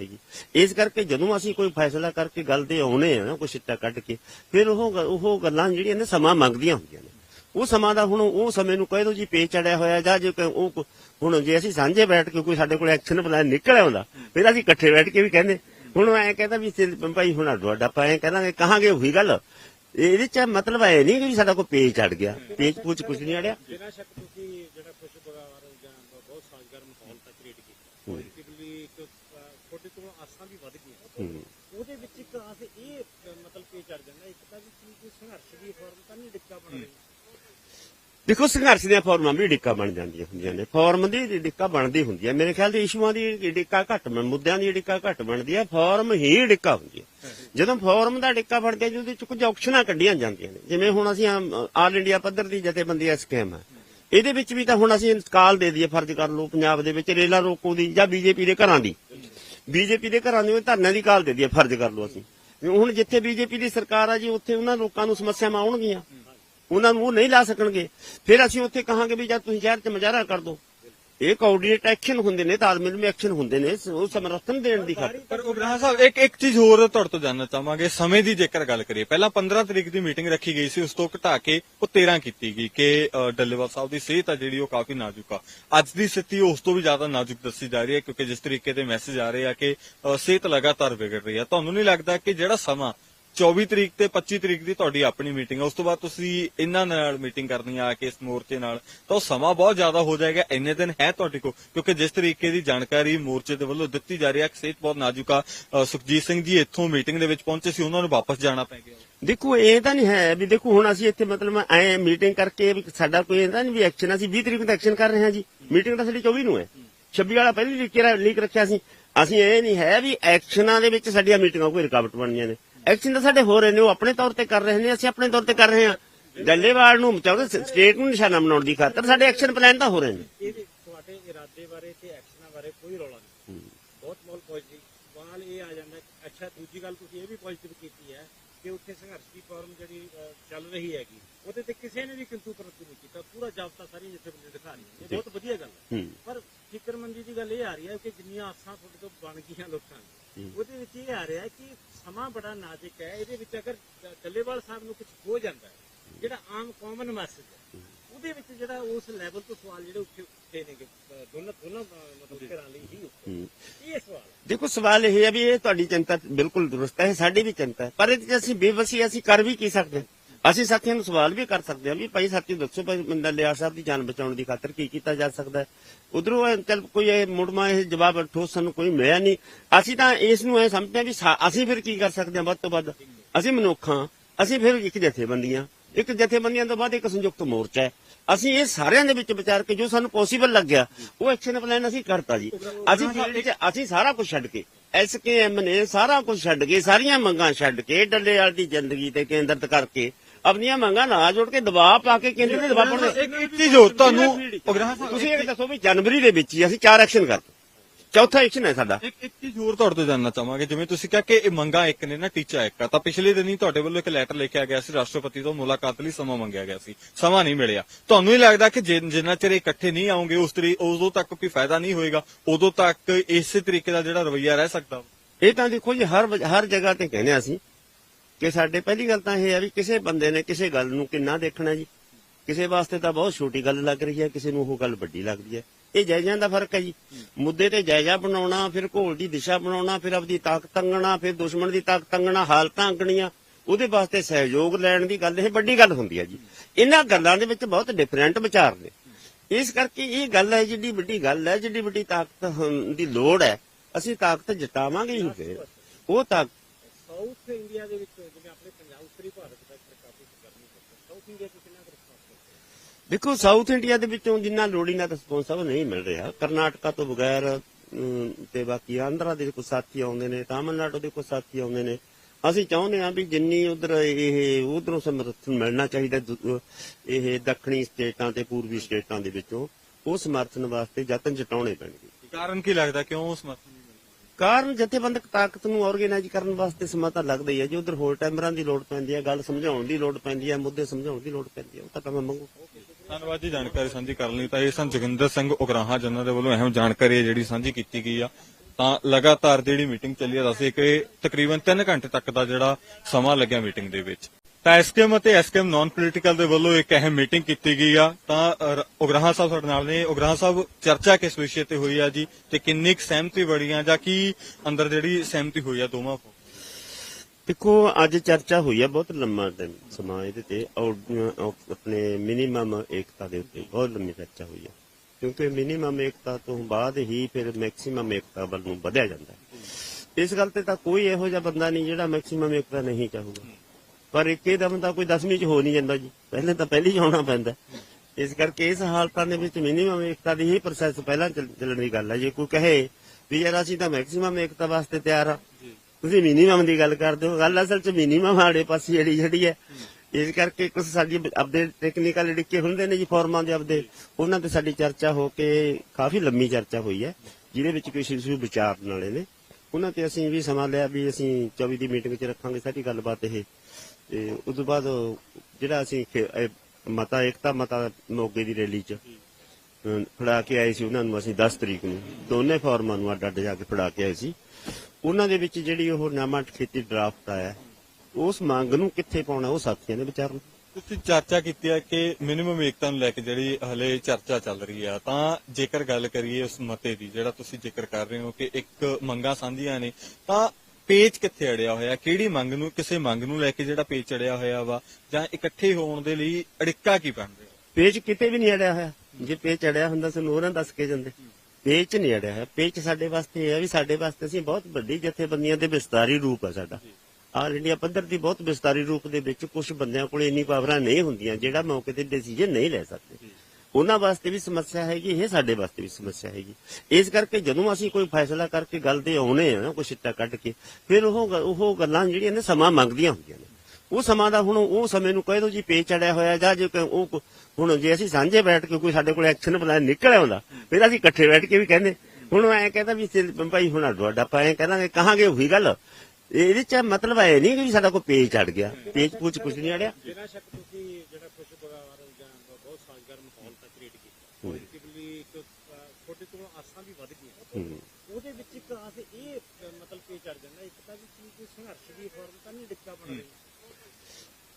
ਹੈਗੀ ਇਸ ਕਰਕੇ ਜਦੋਂ ਅਸੀਂ ਕੋਈ ਫੈਸਲਾ ਕਰਕੇ ਗੱਲ ਦੇ ਆਉਨੇ ਆ ਕੋਈ ਸਿੱਟਾ ਕੱਢ ਕੇ, ਫਿਰ ਉਹ ਉਹ ਗੱਲਾਂ ਜਿਹੜੀਆਂ ਨੇ ਸਮਾਂ ਮੰਗਦੀਆਂ ਹੁੰਦੀਆਂ ਨੇ। ਉਹ ਸਮਾਂ ਦਾ ਹੁਣ ਉਹ ਸਮੇਂ ਨੂੰ ਕਹਿ ਦੋ ਜੀ, ਪੇਚ ਚੜਿਆ ਹੋਇਆ, ਜਾਂ ਜੇ ਉਹ ਹੁਣ ਜੇ ਅਸੀਂ ਸਾਂਝੇ ਬੈਠ ਕੇ ਕੋਈ ਸਾਡੇ ਕੋਲ ਐਕਸ਼ਨ ਪਲਾਨ ਨਿਕਲ ਆਉਂਦਾ ਫਿਰ ਅਸੀਂ ਇਕੱਠੇ ਬੈਠ ਕੇ ਵੀ ਕਹਿੰਦੇ, ਹੁਣ ਐ ਕਹਿੰਦਾ ਵੀ ਭਾਈ ਹੁਣ ਅੱਡੋ, ਅੱਡਾ ਆਪਾਂ ਐ ਕਹਾਂਗੇ ਕਹਾਂਗੇ ਉਹੀ ਗੱਲ। ਇਹਦੇ ਚ ਮਤਲਬ ਐ ਨਹੀਂ ਕਿ ਸਾਡਾ ਕੋਈ ਪੇਜ ਚੜ ਗਿਆ। ਪੇਜ ਪੂਚ ਕੁਝ ਨਹੀਂ ਅੜਿਆ। ਬਿਨਾਂ ਸ਼ੱਕ ਤੁਸੀਂ ਜਿਹੜਾ ਖੁਸ਼ ਬਗਾਵਰ ਜਾਂ ਬਹੁਤ ਸਾਜ਼ਗਾਰ ਮਾਹੌਲ ਤੱਕ ਕ੍ਰੀਏਟ ਕੀਤਾ ਪੋਜ਼ਿਟਿਵਲੀ ਇੱਕ ਅਹ, ਤੁਹਾਡੇ ਕੋਲ ਆਸਾਂ ਵੀ ਵੱਧ ਗਈਆਂ ਹੂੰ। ਉਹਦੇ ਵਿੱਚ ਇੱਕ ਆਸ ਇਹ ਮਤਲਬ ਕਿ ਚੜ ਜਾਂਦਾ ਇੱਕ ਤਾਂ ਵੀ ਕੀ ਕੋਈ ਸੰਘਰਸ਼ ਦੀ ਫਾਰਮ ਤਾਂ ਨਹੀਂ ਡਿੱਕਾ ਬਣ ਰਹੀ। ਦੇਖੋ ਸੰਘਰਸ਼ ਦੀਆਂ ਫਾਰਮਾਂ ਵੀ ਡਿੱਕਾ ਬਣ ਜਾਂਦੀਆਂ ਹੁੰਦੀਆਂ ਨੇ। ਫਾਰਮ ਦੀ ਡਿੱਕਾ ਬਣਦੀ ਹੁੰਦੀ ਹੈ। ਮੇਰੇ ਖਿਆਲ ਦੇ ਇਸ਼ੂਆਂ ਦੀ ਡਿੱਕਾ ਘੱਟ ਮੁੱਦਿਆਂ ਦੀ ਡਿੱਕਾ ਘੱਟ ਬਣਦੀ ਹੈ। ਫਾਰਮ ਹੀ ਡਿੱਕਾ ਹੁੰਦੀ ਹੈ। ਜਦੋਂ ਫਾਰਮ ਦਾ ਡਿੱਕਾ ਬਣ ਗਿਆ ਜੀ ਉਹਦੇ ਚ ਕੁਝ ਆਪਸ਼ਨਾਂ ਕੱਢੀਆਂ ਜਾਂਦੀਆਂ ਨੇ। ਜਿਵੇਂ ਹੁਣ ਅਸੀਂ ਆਲ ਇੰਡੀਆ ਪੱਧਰ ਦੀ ਜਥੇਬੰਦੀ ਐ ਸਕੀਮ ਹੈ। ਇਹਦੇ ਵਿੱਚ ਵੀ ਤਾਂ ਹੁਣ ਅਸੀਂ ਕਾਲ ਦੇ ਦਈਏ ਫਰਜ਼ ਕਰ ਲਓ ਪੰਜਾਬ ਦੇ ਵਿੱਚ ਰੇਲਾ ਰੋਕੋ ਦੀ ਜਾਂ ਬੀਜੇਪੀ ਦੇ ਘਰਾਂ ਦੀ। ਬੀਜੇਪੀ ਦੇ ਘਰਾਂ ਦੇ ਵਿੱਚ ਧਰਨਿਆਂ ਦੀ ਕਾਲ ਦੇ ਦਈਏ, ਫਰਜ਼ ਕਰ ਲਓ ਅਸੀਂ। ਹੁਣ ਜਿੱਥੇ ਬੀਜੇਪੀ ਦੀ ਸਰਕਾਰ ਆ ਜੀ, ਉੱਥੇ ਉਹਨਾਂ ਲੋਕਾਂ ਨੂੰ ਸਮੱਸਿਆਵਾਂ ਆਉਣਗੀਆਂ। ਉਹਨਾਂ ਨੂੰ ਉਹ ਨਹੀਂ ਲਾ ਸਕਣਗੇ। ਫਿਰ ਅਸੀਂ ਉੱਥੇ ਕਹਾਂਗੇ ਵੀ ਜਦ ਤੁਸੀਂ ਸ਼ਹਿਰ 'ਚ ਮੁਜ਼ਾਹਰਾ ਕਰ ਦਿਓ ਇਹ ਕੋਆਰਡੀਨੇਟ ਐਕਸ਼ਨ ਹੁੰਦੇ ਨੇ ਤਾਲਮੇਲ ਵਿੱਚ ਐਕਸ਼ਨ ਹੁੰਦੇ ਨੇ ਉਹ ਸਮਰਥਨ ਦੇਣ ਦੀ ਖਾਤਰ। ਪਰ ਉਗਰਾਹ ਸਾਹਿਬ, ਇੱਕ ਇੱਕ ਚੀਜ਼ ਹੋਰ ਤੁਹਾਡੇ ਤੋਂ ਜਾਣਨਾ ਚਾਹਾਂਗੇ ਸਮੇਂ ਦੀ ਜੇਕਰ ਗੱਲ ਕਰੀਏ, ਪਹਿਲਾਂ 15 ਤਰੀਕ ਦੀ ਮੀਟਿੰਗ ਰੱਖੀ ਗਈ ਸੀ, ਉਸ ਤੋਂ ਘਟਾ ਕੇ ਉਹ 13 ਕੀਤੀ ਗਈ, ਕਿ ਡੱਲੇਵਾਲ ਸਾਹਿਬ ਦੀ ਸਿਹਤ ਆ ਜਿਹੜੀ, ਉਹ ਕਾਫੀ ਨਾਜ਼ੁਕ ਆ। ਅੱਜ ਦੀ ਸਥਿਤੀ ਉਸ ਤੋਂ ਵੀ ਜ਼ਿਆਦਾ ਨਾਜ਼ੁਕ ਦੱਸੀ ਜਾ ਰਹੀ ਹੈ, ਕਿਉਂਕਿ ਜਿਸ ਤਰੀਕੇ ਦੇ ਮੈਸੇਜ ਆ ਰਹੇ ਆ ਕਿ ਸਿਹਤ ਲਗਾਤਾਰ ਵਿਗੜ ਰਹੀ ਆ ਤੁਹਾਨੂੰ ਨਹੀਂ ਲੱਗਦਾ ਕਿ ਜਿਹੜਾ ਸਮਾਂ 24 ਤਰੀਕ ਤੇ 25 ਤਰੀਕ ਦੀ ਤੁਹਾਡੀ ਆਪਣੀ ਮੀਟਿੰਗ ਹੈ। ਉਸ ਤੋਂ ਬਾਅਦ ਤੁਸੀਂ ਇਹਨਾਂ ਨਾਲ ਮੀਟਿੰਗ ਕਰਨੀ ਆ ਕੇ ਇਸ ਮੋਰਚੇ ਨਾਲ, ਤਾਂ ਉਹ ਸਮਾਂ ਬਹੁਤ ਜ਼ਿਆਦਾ ਹੋ ਜਾਏਗਾ। ਇੰਨੇ ਦਿਨ ਹੈ ਤੁਹਾਡੇ ਕੋਲ? ਕਿਉਂਕਿ ਜਿਸ ਤਰੀਕੇ ਦੀ ਜਾਣਕਾਰੀ ਮੋਰਚੇ ਦੇ ਵੱਲੋਂ ਦਿੱਤੀ ਜਾ ਰਹੀ ਹੈ ਕਿ ਬਹੁਤ ਨਾਜ਼ੁਕ ਆ। ਸੁਖਜੀਤ ਸਿੰਘ ਜੀ ਇੱਥੋਂ ਮੀਟਿੰਗ ਦੇ ਵਿੱਚ ਪਹੁੰਚੇ ਸੀ, ਉਹਨਾਂ ਨੂੰ ਵਾਪਸ ਜਾਣਾ ਪੈ ਗਿਆ। ਦੇਖੋ, ਇਹ ਤਾਂ ਨਹੀਂ ਹੈ ਵੀ ਦੇਖੋ, ਹੁਣ ਅਸੀਂ ਇੱਥੇ ਮਤਲਬ ਐ ਮੀਟਿੰਗ ਕਰਕੇ ਸਾਡਾ ਕੋਈ ਇਹਦਾ ਨਹੀਂ ਵੀ ਐਕਸ਼ਨ, ਅਸੀਂ 20 ਤਰੀਕ ਨੂੰ ਐਕਸ਼ਨ ਕਰ ਰਹੇ ਹਾਂ ਜੀ। ਮੀਟਿੰਗ ਤਾਂ ਸਾਡੀ 24 ਨੂੰ ਹੈ। 26 ਵਾਲਾ ਪਹਿਲੀ ਲੀਕ ਲੀਕ ਰੱਖਿਆ ਸੀ? ਅਸੀਂ ਇਹ ਨਹੀਂ ਹੈ ਵੀ ਐਕਸ਼ਨਾਂ ਦੇ ਵਿੱਚ ਸਾਡੀਆਂ ਮੀਟਿੰਗਾਂ ਕੋਈ ਰੁਕਾਵਟ ਬਣਨੀਆਂ ਨੇ। ਐਕਸ਼ਨ ਤਾਂ ਸਾਡੇ ਹੋ ਰਹੇ ਨੇ ਉਹ ਆਪਣੇ ਤੌਰ ਤੇ ਕਰ ਰਹੇ ਨੇ ਅਸੀਂ ਆਪਣੇ ਤੌਰ ਤੇ ਕਰ ਰਹੇ ਹਾਂ। ਡੱਲੇਵਾਲ ਨੂੰ ਚਾਹੁੰਦੇ ਸਟੇਟ ਨੂੰ ਨਿਸ਼ਾਨਾ ਬਣਾਉਣ ਦੀ ਖਾਤਰ ਸਾਡੇ ਐਕਸ਼ਨ ਪਲਾਨ ਤਾਂ ਹੋ ਰਹੇ ਨੇ। ਇਹਦੇ ਤੁਹਾਡੇ ਇਰਾਦੇ ਬਾਰੇ ਤੇ ਐਕਸ਼ਨਾਂ ਬਾਰੇ ਕੋਈ ਰੌਲਾ ਨਹੀਂ। ਬਹੁਤ ਬਹੁਤ ਪੋਜ਼ਿਟਿਵ ਸਵਾਲ ਇਹ ਆ ਜਾਂਦਾ ਅੱਛਾ ਦੂਜੀ ਗੱਲ ਤੁਸੀਂ ਇਹ ਵੀ ਪੋਜ਼ਿਟਿਵ ਕੀਤੀ ਹੈ ਕਿ ਉੱਥੇ ਸੰਘਰਸ਼ ਦੀ ਫਾਰਮ ਜਿਹੜੀ ਚੱਲ ਰਹੀ ਹੈਗੀ ਉਹਦੇ ਤੇ ਕਿਸੇ ਨੇ ਵੀ ਕਿੰਤੂ ਪਰੰਤੂ ਨਹੀਂ ਕੀਤਾ। ਪੂਰਾ ਜਾਬਤਾ ਸਾਰੀਆਂ ਜਥੇਬੰਦੀਆਂ ਦਿਖਾ ਰਹੀਆਂ ਇਹ ਬਹੁਤ ਵਧੀਆ ਗੱਲ ਹੈ। ਹੂੰ। ਪਰ ਫਿਕਰਮੰਦੀ ਦੀ ਗੱਲ ਇਹ ਆ ਰਹੀ ਹੈ ਕਿ ਜਿੰਨੀਆਂ ਆਸਾਂ ਤੁਹਾਡੇ ਤੋਂ ਬਣ ਗਈਆਂ ਲੋਕਾਂ ਨੂੰ ਉਹਦੇ ਵਿੱਚ ਇਹ ਆ ਰਿਹਾ ਹੈ ਕਿ ਸਮਾਂ ਬੜਾ ਨਾਜ਼ੁਕ ਹੈ। ਇਹਦੇ ਵਿੱਚ ਅਗਰ ਡੱਲੇਵਾਲ ਸਾਹਿਬ ਨੂੰ ਕੁਝ ਹੋ ਜਾਂਦਾ ਹੈ ਜਿਹੜਾ ਆਮ ਕਾਮਨ ਮੈਸੇਜ ਹੈ। ਉਹਦੇ ਵਿੱਚ ਜਿਹੜਾ ਉਸ ਲੈਵਲ ਤੋਂ ਸਵਾਲ ਜਿਹੜੇ ਉੱਠੇ ਉੱਠੇ ਨੇਗੇ ਦੋਨਾਂ ਦੋਨਾਂ ਮਤਲਬ ਘਰਾਂ ਲਈ ਹੀ ਉੱਠੇ। ਇਹ ਸਵਾਲ ਦੇਖੋ ਸਵਾਲ ਇਹ ਹੈ ਵੀ ਇਹ ਤੁਹਾਡੀ ਚਿੰਤਾ ਬਿਲਕੁਲ ਦਰੁਸਤ ਹੈ ਸਾਡੀ ਵੀ ਚਿੰਤਾ ਹੈ। ਪਰ ਇਹਦੇ 'ਚ ਅਸੀਂ ਬੇਵਸੀ ਅਸੀਂ ਕਰ ਵੀ ਕੀ ਸਕਦੇ ਅਸੀਂ ਸਾਥੀਆਂ ਨੂੰ ਸਵਾਲ ਵੀ ਕਰ ਸਕਦੇ ਹਾਂ ਵੀ ਭਾਈ ਸਾਥੀ ਦੱਸੋ ਭਾਈ ਮੰਦਾ ਲਿਆ ਸਾਹਿਬ ਦੀ ਜਾਨ ਬਚਾਉਣ ਦੀ ਖਾਤਰ ਕੀ ਕੀਤਾ ਜਾ ਸਕਦਾ ਉਧਰੋਂ ਚੱਲ ਕੋਈ ਇਹ ਮੁੜਮਾ ਇਹ ਜਵਾਬ ਠੋਸ ਸਾਨੂੰ ਕੋਈ ਮਿਲਿਆ ਨਹੀਂ। ਅਸੀਂ ਤਾਂ ਇਸ ਨੂੰ ਐ ਸਮਝਦੇ ਹਾਂ ਵੀ ਅਸੀਂ ਫਿਰ ਕੀ ਕਰ ਸਕਦੇ ਹਾਂ ਵੱਧ ਤੋਂ ਵੱਧ? ਅਸੀਂ ਮਨੁੱਖਾਂ ਅਸੀਂ ਫਿਰ ਇੱਕ ਜਥੇਬੰਦੀਆਂ ਇੱਕ ਜਥੇਬੰਦੀਆਂ ਤੋਂ ਬਾਅਦ ਇੱਕ ਸੰਯੁਕਤ ਮੋਰਚਾ ਹੈ। ਅਸੀਂ ਇਹ ਸਾਰਿਆਂ ਦੇ ਵਿੱਚ ਵਿਚਾਰ ਕੇ ਜੋ ਸਾਨੂੰ ਪੋਸੀਬਲ ਲੱਗਿਆ ਉਹ ਐਕਸ਼ਨ ਪਲਾਨ ਅਸੀਂ ਕਰਤਾ ਜੀ। ਅਸੀਂ ਫੀਲਡ 'ਚ ਅਸੀਂ ਸਾਰਾ ਕੁਝ ਛੱਡ ਕੇ ਐਸਕੇਐਮ ਨੇ ਸਾਰਾ ਕੁਝ ਛੱਡ ਕੇ ਸਾਰੀਆਂ ਮੰਗਾਂ ਛੱਡ ਕੇ ਡੱਲੇ ਵਾਲੀ ਦੀ ਜ਼ਿੰਦਗੀ ਤੇ ਕੇਂਦਰਿਤ ਕਰਕੇ ਆਪਣੀਆਂ ਮੰਗਾਂ ਨਾ ਜੋੜ ਕੇ ਦਬਾਅ ਪਾ ਕੇ ਕੇਂਦਰ ਦੇ ਦਬਾਅ ਪਾਉਣ ਇੱਕ ਚੀਜ਼ ਹੋਰ ਤੁਹਾਨੂੰ ਤੁਸੀਂ ਇਹ ਦੱਸੋ ਵੀ ਜਨਵਰੀ ਦੇ ਵਿੱਚ ਹੀ ਅਸੀਂ ਚਾਰ ਐਕਸ਼ਨ ਕਰਤੇ। ਚੌਥਾ ਐਕਸ਼ਨ ਹੈ ਸਾਡਾ। ਇੱਕ ਇੱਕ ਚੀਜ਼ ਹੋਰ ਤੁਹਾਡੇ ਤੋਂ ਜਾਨਣਾ ਚਾਹਾਂਗੇ ਜਿਵੇਂ ਤੁਸੀਂ ਕਿਹਾ ਕਿ ਇਹ ਮੰਗਾ ਇੱਕ ਨੇ ਨਾ ਟੀਚਾ ਇੱਕ ਆ ਤਾਂ ਪਿਛਲੇ ਦਿਨੀ ਤੁਹਾਡੇ ਵੱਲੋਂ ਇੱਕ ਲੈਟਰ ਲਿਖਿਆ ਗਿਆ ਸੀ ਰਾਸ਼ਟਰਪਤੀ ਤੋਂ ਮੁਲਾਕਾਤ ਲਈ ਸਮਾਂ ਮੰਗਿਆ ਗਿਆ ਸੀ। ਸਮਾਂ ਨਹੀਂ ਮਿਲਿਆ। ਤੁਹਾਨੂੰ ਹੀ ਲੱਗਦਾ ਕਿ ਜਿੰਨਾ ਚਿਰ ਇਹ ਇਕੱਠੇ ਨਹੀਂ ਆਉਂਗੇ ਉਸ ਤਰੀ ਉਦੋਂ ਤੱਕ ਕੋਈ ਫਾਇਦਾ ਨਹੀਂ ਹੋਏਗਾ? ਉਦੋਂ ਤੱਕ ਇਸੇ ਤਰੀਕੇ ਦਾ ਜਿਹੜਾ ਰਵਈਆ ਰਹਿ ਸਕਦਾ। ਇਹ ਤਾਂ ਦੇਖੋ ਜੀ ਹਰ ਵਜ- ਹਰ ਜਗ੍ਹਾ ਤੇ ਕਹਿੰਦੇ ਹਾਂ ਅਸੀਂ ਕਿ ਸਾਡੇ ਪਹਿਲੀ ਗੱਲ ਤਾਂ ਇਹ ਹੈ ਵੀ ਕਿਸੇ ਬੰਦੇ ਨੇ ਕਿਸੇ ਗੱਲ ਨੂੰ ਕਿੰਨਾ ਦੇਖਣਾ ਜੀ। ਕਿਸੇ ਵਾਸਤੇ ਤਾਂ ਬਹੁਤ ਛੋਟੀ ਗੱਲ ਲੱਗ ਰਹੀ ਹੈ ਕਿਸੇ ਨੂੰ ਉਹ ਗੱਲ ਵੱਡੀ ਲੱਗਦੀ ਹੈ। ਇਹ ਜਾਇਜ਼ਾਂ ਦਾ ਫ਼ਰਕ ਹੈ ਜੀ। ਮੁੱਦੇ ਤੇ ਜਾਇਜ਼ਾ ਬਣਾਉਣਾ, ਫਿਰ ਘੋਲ ਦੀ ਦਿਸ਼ਾ ਬਣਾਉਣਾ, ਫਿਰ ਆਪਦੀ ਤਾਕਤ ਅੰਗਣਾ ਫਿਰ ਦੁਸ਼ਮਣ ਦੀ ਤਾਕਤ ਅੰਗਣਾ ਹਾਲਤਾਂ ਅੰਗਣੀਆਂ, ਉਹਦੇ ਵਾਸਤੇ ਸਹਿਯੋਗ ਲੈਣ ਦੀ ਗੱਲ ਇਹ ਵੱਡੀ ਗੱਲ ਹੁੰਦੀ ਹੈ ਜੀ। ਇਹਨਾਂ ਗੱਲਾਂ ਦੇ ਵਿੱਚ ਬਹੁਤ ਡਿਫਰੈਂਟ ਵਿਚਾਰ ਨੇ। ਇਸ ਕਰਕੇ ਇਹ ਗੱਲ ਹੈ, ਜਿੱਡੀ ਵੱਡੀ ਗੱਲ ਹੈ, ਜਿੱਡੀ ਵੱਡੀ ਤਾਕਤ ਦੀ ਲੋੜ ਹੈ, ਅਸੀਂ ਤਾਕਤ ਜਤਾਵਾਂਗੇ ਹੀ ਫਿਰ। ਉਹ ਤਾਕਤ ਸਾਊਥ ਇੰਡੀਆ ਦੇ ਵਿੱਚ ਜਿਵੇਂ ਆਪਣੇ ਪੰਜਾਬ ਉੱਤਰੀ ਭਾਰਤ ਦਾ ਕਾਫੀ ਗਰਮੀ ਹੈ ਸਾਊਥ ਇੰਡੀਆ ਚ ਕਿੰਨਾ ਕੁ ਰਿਸਪਾਂਸ ਦੇਖੋ ਸਾਊਥ ਇੰਡੀਆ ਦੇ ਵਿੱਚੋਂ ਜਿੰਨਾ ਲੋੜੀ ਨਾਲ ਰਿਸਪੌਂਸ ਆ ਉਹ ਨਹੀਂ ਮਿਲ ਰਿਹਾ। ਕਰਨਾਟਕਾ ਤੋਂ ਬਗੈਰ ਤੇ ਬਾਕੀ ਆਂਧਰਾ ਦੇ ਕੁਝ ਸਾਥੀ ਆਉਂਦੇ ਨੇ ਤਾਮਿਲਨਾਡੂ ਦੇ ਕੁਝ ਸਾਥੀ ਆਉਂਦੇ ਨੇ। ਅਸੀਂ ਚਾਹੁੰਦੇ ਹਾਂ ਵੀ ਜਿੰਨੀ ਉਧਰ ਇਹ ਉਧਰੋਂ ਸਮਰਥਨ ਮਿਲਣਾ ਚਾਹੀਦਾ ਇਹ ਦੱਖਣੀ ਸਟੇਟਾਂ ਤੇ ਪੂਰਬੀ ਸਟੇਟਾਂ ਦੇ ਵਿੱਚੋਂ ਉਹ ਸਮਰਥਨ ਵਾਸਤੇ ਯਤਨ ਜਟਾਉਣੇ ਪੈਣਗੇ। ਕਾਰਨ ਕੀ ਲੱਗਦਾ? ਕਿਉਂ ਉਸ ਮਤ ਕਾਰਨ ਜਥੇਬੰਦਕ ਤਾਕਤ ਨੂੰ ਆਰਗੇਨਾਈਜ਼ ਕਰਨ ਵਾਸਤੇ ਸਮਾਂ ਤਾਂ ਲੱਗਦਾ ਹੀ। ਹੈ ਜੇ ਉਧਰ ਹੋਰ ਟੈਂਬਰਾਂ ਦੀ ਲੋੜ ਪੈਂਦੀ ਹੈ ਗੱਲ ਸਮਝਾਉਣ ਦੀ ਲੋੜ ਪੈਂਦੀ ਹੈ ਮੁੱਦੇ ਸਮਝਾਉਣ ਦੀ ਲੋੜ ਪੈਂਦੀ ਹੈ ਉਹ ਤਾਂ ਕੰਮ ਮੰਗੋ। ਧੰਨਵਾਦ ਜੀ ਜਾਣਕਾਰੀ ਸਾਂਝੀ ਕਰਨ ਲਈ ਤਾਂ ਇਹ ਸਨ ਜੋਗਿੰਦਰ ਸਿੰਘ ਉਗਰਾਹਾਂ ਜਿਨ੍ਹਾਂ ਦੇ ਵੱਲੋਂ ਅਹਿਮ ਜਾਣਕਾਰੀ ਹੈ ਜਿਹੜੀ ਸਾਂਝੀ ਕੀਤੀ ਗਈ ਆ। ਤਾਂ ਲਗਾਤਾਰ ਜਿਹੜੀ ਮੀਟਿੰਗ ਚੱਲੀ ਹੈ ਦੱਸੇ ਕਿ ਤਕਰੀਬਨ 3 ਘੰਟੇ ਤੱਕ ਦਾ ਜਿਹੜਾ ਸਮਾਂ ਲੱਗਿਆ ਮੀਟਿੰਗ ਦੇ ਵਿੱਚ। ਤਾਂ ਐਸਕੇਐਮ ਅਤੇ ਐਸਕੇਐਮ ਨਾਨ ਪੋਲੀਟੀਕਲ ਦੇ ਵੱਲੋਂ ਇੱਕ ਅਹਿਮ ਮੀਟਿੰਗ ਕੀਤੀ ਗਈ ਆ। ਤਾਂ ਅ, ਉਗਰਾਹਾਂ ਸਾਹਿਬ ਸਾਡੇ ਨਾਲ ਨੇ। ਉਗਰਾਹਾਂ ਸਾਹਿਬ ਚਰਚਾ ਕਿਸ ਵਿਸ਼ੇ ਤੇ ਹੋਈ ਆ ਜੀ ਤੇ ਕਿੰਨੀ ਕੁ ਸਹਿਮਤੀ ਬੜੀ ਆ ਜਾਂ ਕੀ ਅੰਦਰ ਜਿਹੜੀ ਸਹਿਮਤੀ ਹੋਈ ਆ ਦੋਵਾਂ ਦੇਖੋ, ਅੱਜ ਚਰਚਾ ਹੋਈ ਹੈ ਬਹੁਤ ਲੰਮਾ ਟਾਈਮ ਸਮਾਂ ਇਹਦੇ ਤੇ। ਆਪਣੇ ਮਿਨੀਮਮ ਏਕਤਾ ਦੇ ਉੱਤੇ ਬਹੁਤ ਲੰਮੀ ਚਰਚਾ ਹੋਈ ਹੈ ਕਿਉਂਕਿ ਮਿਨੀਮਮ ਏਕਤਾ ਤੋਂ ਬਾਅਦ ਹੀ ਫਿਰ ਮੈਕਸਿਮਮ ਏਕਤਾ ਵੱਲ ਨੂੰ ਵਧਿਆ ਜਾਂਦਾ ਹੈ। ਇਸ ਗੱਲ ਤੇ ਤਾਂ ਕੋਈ ਇਹੋ ਜਿਹਾ ਬੰਦਾ ਨਹੀਂ ਜਿਹੜਾ ਮੈਕਸਿਮਮ ਏਕਤਾ ਨਹੀਂ ਚਾਹੂਗਾ। ਪਰ ਇੱਕੇ ਦਾ ਬੰਦਾ ਕੋਈ 10ਵੀਂ ਚ ਹੋ ਨਹੀਂ ਜਾਂਦਾ ਜੀ। ਪਹਿਲੇ ਤਾਂ ਪਹਿਲੀ 'ਚ ਆਉਣਾ ਪੈਂਦਾ। ਇਸ ਕਰਕੇ ਇਸ ਹਾਲਤਾਂ ਦੇ ਵਿੱਚ ਮਿਨੀਮਮ ਏਕਤਾ ਦੀ ਹੀ ਪ੍ਰੋਸੈਸ ਪਹਿਲਾਂ ਚੱਲਣ ਦੀ ਗੱਲ ਹੈ ਜੇ ਕੋਈ ਕਹੇ ਵੀ ਯਾਰ ਅਸੀਂ ਤਾਂ ਮੈਕਸਿਮਮ ਏਕਤਾ ਵਾਸਤੇ ਤਿਆਰ ਆ ਤੁਸੀਂ ਮਿਨੀਮਮ ਦੀ ਗੱਲ ਕਰਦੇ ਹੋ, ਗੱਲ ਅਸਲ 'ਚ ਮਿਨੀਮਮ ਸਾਡੇ ਪਾਸੇ ਜਿਹੜੀ ਜਿਹੜੀ ਹੈ, ਇਸ ਕਰਕੇ ਕੁਝ ਸਾਡੀ ਆਪਦੇ ਟੈਕਨੀਕਲ ਡਿੱਕੇ ਹੁੰਦੇ ਨੇ ਜੀ ਫਾਰਮਾਂ ਦੇ ਆਪਦੇ, ਉਹਨਾਂ ਤੇ ਸਾਡੀ ਚਰਚਾ ਹੋ ਕੇ ਕਾਫੀ ਲੰਮੀ ਚਰਚਾ ਹੋਈ ਹੈ, ਜਿਹਦੇ ਵਿੱਚ ਕੁਝ ਇਸ਼ੂ ਵਿਚਾਰਨ ਵਾਲੇ ਨੇ। ਉਹਨਾਂ ਤੇ ਅਸੀਂ ਵੀ ਸਮਾਂ ਲਿਆ ਵੀ ਅਸੀਂ 24 ਦੀ ਮੀਟਿੰਗ 'ਚ ਰੱਖਾਂਗੇ ਸਾਡੀ ਗੱਲਬਾਤ ਇਹ। ਤੇ ਉਸ ਤੋਂ ਬਾਅਦ ਜਿਹੜਾ ਅਸੀਂ ਮਤਾ ਏਕਤਾ ਮਤਾ ਮੋਗੇ ਦੀ ਰੈਲੀ 'ਚ ਫੜਾ ਕੇ ਆਏ ਸੀ ਉਹਨਾਂ ਨੂੰ ਅਸੀਂ 10 ਤਰੀਕ ਨੂੰ। ਦੋਨੇ ਫਾਰਮਾਂ ਨੂੰ ਅੱਡ ਅੱਡ ਜਾ ਕੇ ਫੜਾ ਕੇ ਆਏ ਸੀ। ਉਹਨਾਂ ਦੇ ਵਿੱਚ ਜਿਹੜੀ ਉਹ ਨਾਮਾ ਖੇਤੀ ਡਰਾਫਟ ਆਇਆ ਉਸ ਮੰਗ ਨੂੰ ਕਿੱਥੇ ਪਾਉਣਾ ਉਹ ਸਾਥੀਆਂ ਦੇ ਵਿਚਾਰ ਨੂੰ ਤੁਸੀਂ ਚਰਚਾ ਕੀਤੀ ਹੈ ਕਿ ਮਿਨੀਮਮ ਏਕਤਾ ਨੂੰ ਲੈ ਕੇ ਜਿਹੜੀ ਹਲੇ ਚਰਚਾ ਚੱਲ ਰਹੀ ਆ ਤਾਂ ਜੇਕਰ ਗੱਲ ਕਰੀਏ ਉਸ ਮਤੇ ਦੀ ਜਿਹੜਾ ਤੁਸੀਂ ਜ਼ਿਕਰ ਕਰ ਰਹੇ ਹੋ ਕਿ ਇੱਕ ਮੰਗਾਂ ਸਾਂਝੀਆਂ ਨੇ ਤਾਂ ਪੇਜ ਕਿੱਥੇ ਅੜਿਆ ਹੋਇਆ? ਕਿਹੜੀ ਮੰਗ ਨੂੰ ਕਿਸੇ ਮੰਗ ਨੂੰ ਲੈ ਕੇ ਜਿਹੜਾ ਪੇਜ ਚੜਿਆ ਹੋਇਆ ਵਾ? ਜਾਂ ਇਕੱਠੇ ਹੋਣ ਦੇ ਲਈ ਅੜਿੱਕਾ ਕੀ ਬਣ ਰਿਹਾ? ਪੇਜ ਕਿਤੇ ਵੀ ਨਹੀਂ ਅੜਿਆ ਹੋਇਆ। ਜੇ ਪੇਚ ਅੜਿਆ ਹੁੰਦਾ ਸਾਨੂੰ ਉਹਨਾਂ ਦੱਸ ਕੇ ਜਾਂਦੇ। ਪੇਚ 'ਚ ਨਹੀਂ ਅੜਿਆ ਹੋਇਆ। ਪੇਚ ਸਾਡੇ ਵਾਸਤੇ ਇਹ ਹੈ ਵੀ ਸਾਡੇ ਵਾਸਤੇ ਅਸੀਂ ਬਹੁਤ ਵੱਡੀ ਜਥੇਬੰਦੀਆਂ ਦੇ ਵਿਸਤਾਰੀ ਰੂਪ ਹੈ ਸਾਡਾ। ਆਲ ਇੰਡੀਆ ਪੱਧਰ ਦੀ ਬਹੁਤ ਵਿਸਤਾਰੀ ਰੂਪ ਦੇ ਵਿੱਚ ਕੁਝ ਬੰਦਿਆਂ ਕੋਲ ਇੰਨੀ ਪਾਵਰਾਂ ਨਹੀਂ ਹੁੰਦੀਆਂ, ਜਿਹੜਾ ਮੌਕੇ ਤੇ ਡਿਸੀਜਨ ਨਹੀਂ ਲੈ ਸਕਦੇ। ਉਹਨਾਂ ਵਾਸਤੇ ਵੀ ਸਮੱਸਿਆ ਹੈਗੀ, ਇਹ ਸਾਡੇ ਵਾਸਤੇ ਵੀ ਸਮੱਸਿਆ ਹੈਗੀ। ਇਸ ਕਰਕੇ ਜਦੋਂ ਅਸੀਂ ਕੋਈ ਫੈਸਲਾ ਕਰਕੇ ਗੱਲ ਤੇ ਆਉਨੇ ਆ ਨਾ ਕੋਈ ਸਿੱਟਾ ਕੱਢ ਕੇ, ਫਿਰ ਉਹ ਉਹ ਗੱਲਾਂ ਜਿਹੜੀਆਂ ਨੇ ਸਮਾਂ ਮੰਗਦੀਆਂ ਹੁੰਦੀਆਂ ਨੇ। ਉਹ ਸਮਾਂ ਦਾ ਹੁਣ ਉਹ ਸਮੇਂ ਨੂੰ ਕਹਿ ਦੋ ਜੀ ਪੇਚ ਚੜਿਆ ਹੋਇਆ ਜਾਂ ਜੇ ਉਹ ਹੁਣ ਜੇ ਅਸੀਂ ਸਾਂਝੇ ਬੈਠ ਕੇ ਕੋਈ ਸਾਡੇ ਕੋਲ ਐਕਸ਼ਨ ਪਲਾਨ ਨਿਕਲ ਆਉਂਦਾ ਫਿਰ ਅਸੀਂ ਇਕੱਠੇ ਬੈਠ ਕੇ ਵੀ ਕਹਿੰਦੇ। ਹੁਣ ਐ ਕਹਿੰਦਾ ਵੀ ਭਾਈ ਹੁਣ ਅੱਡਾ ਪਾਏ ਕਹਿੰਦਾ ਕਹਾਂਗੇ ਉਹੀ ਗੱਲ। ਇਹਦੇ ਚ ਮਤਲਬ ਇਹ ਨਹੀਂ ਕਿ ਸਾਡਾ ਕੋਈ ਪੇਜ ਚੜ ਗਿਆ। ਪੇਜ ਕੁਝ ਕੁਝ ਨਹੀਂ ਅੜਿਆ ਬਿਨਾਂ ਸ਼ੱਕ ਤੁਸੀਂ ਜਿਹੜਾ ਖੁਸ਼ ਬਗਾਵਰ ਜਾਂ ਬਹੁਤ ਸਾਜ਼ਗਾਰ ਮਾਹੌਲ ਤੱਕ ਕ੍ਰੀਏਟ ਕੀਤਾ। ਪੋਜ਼ਿਟਿਵਲੀ ਇੱਕ ਅਹ, ਤੁਹਾਡੇ ਕੋਲ ਆਸਾਂ ਵੀ ਵੱਧ ਗਈਆਂ। ਹੂੰ। ਉਹਦੇ ਵਿੱਚ ਇੱਕ ਆਸ ਇਹ ਮਤਲਬ ਕਿ ਚੜ ਜਾਂਦਾ। ਇੱਕ ਤਾਂ ਵੀ ਕੋਈ ਸੰਘਰਸ਼ ਦੀ ਫਾਰਮ ਤਾਂ ਨਹੀਂ ਡਿੱਕਾ ਬਣ ਰਹੀ।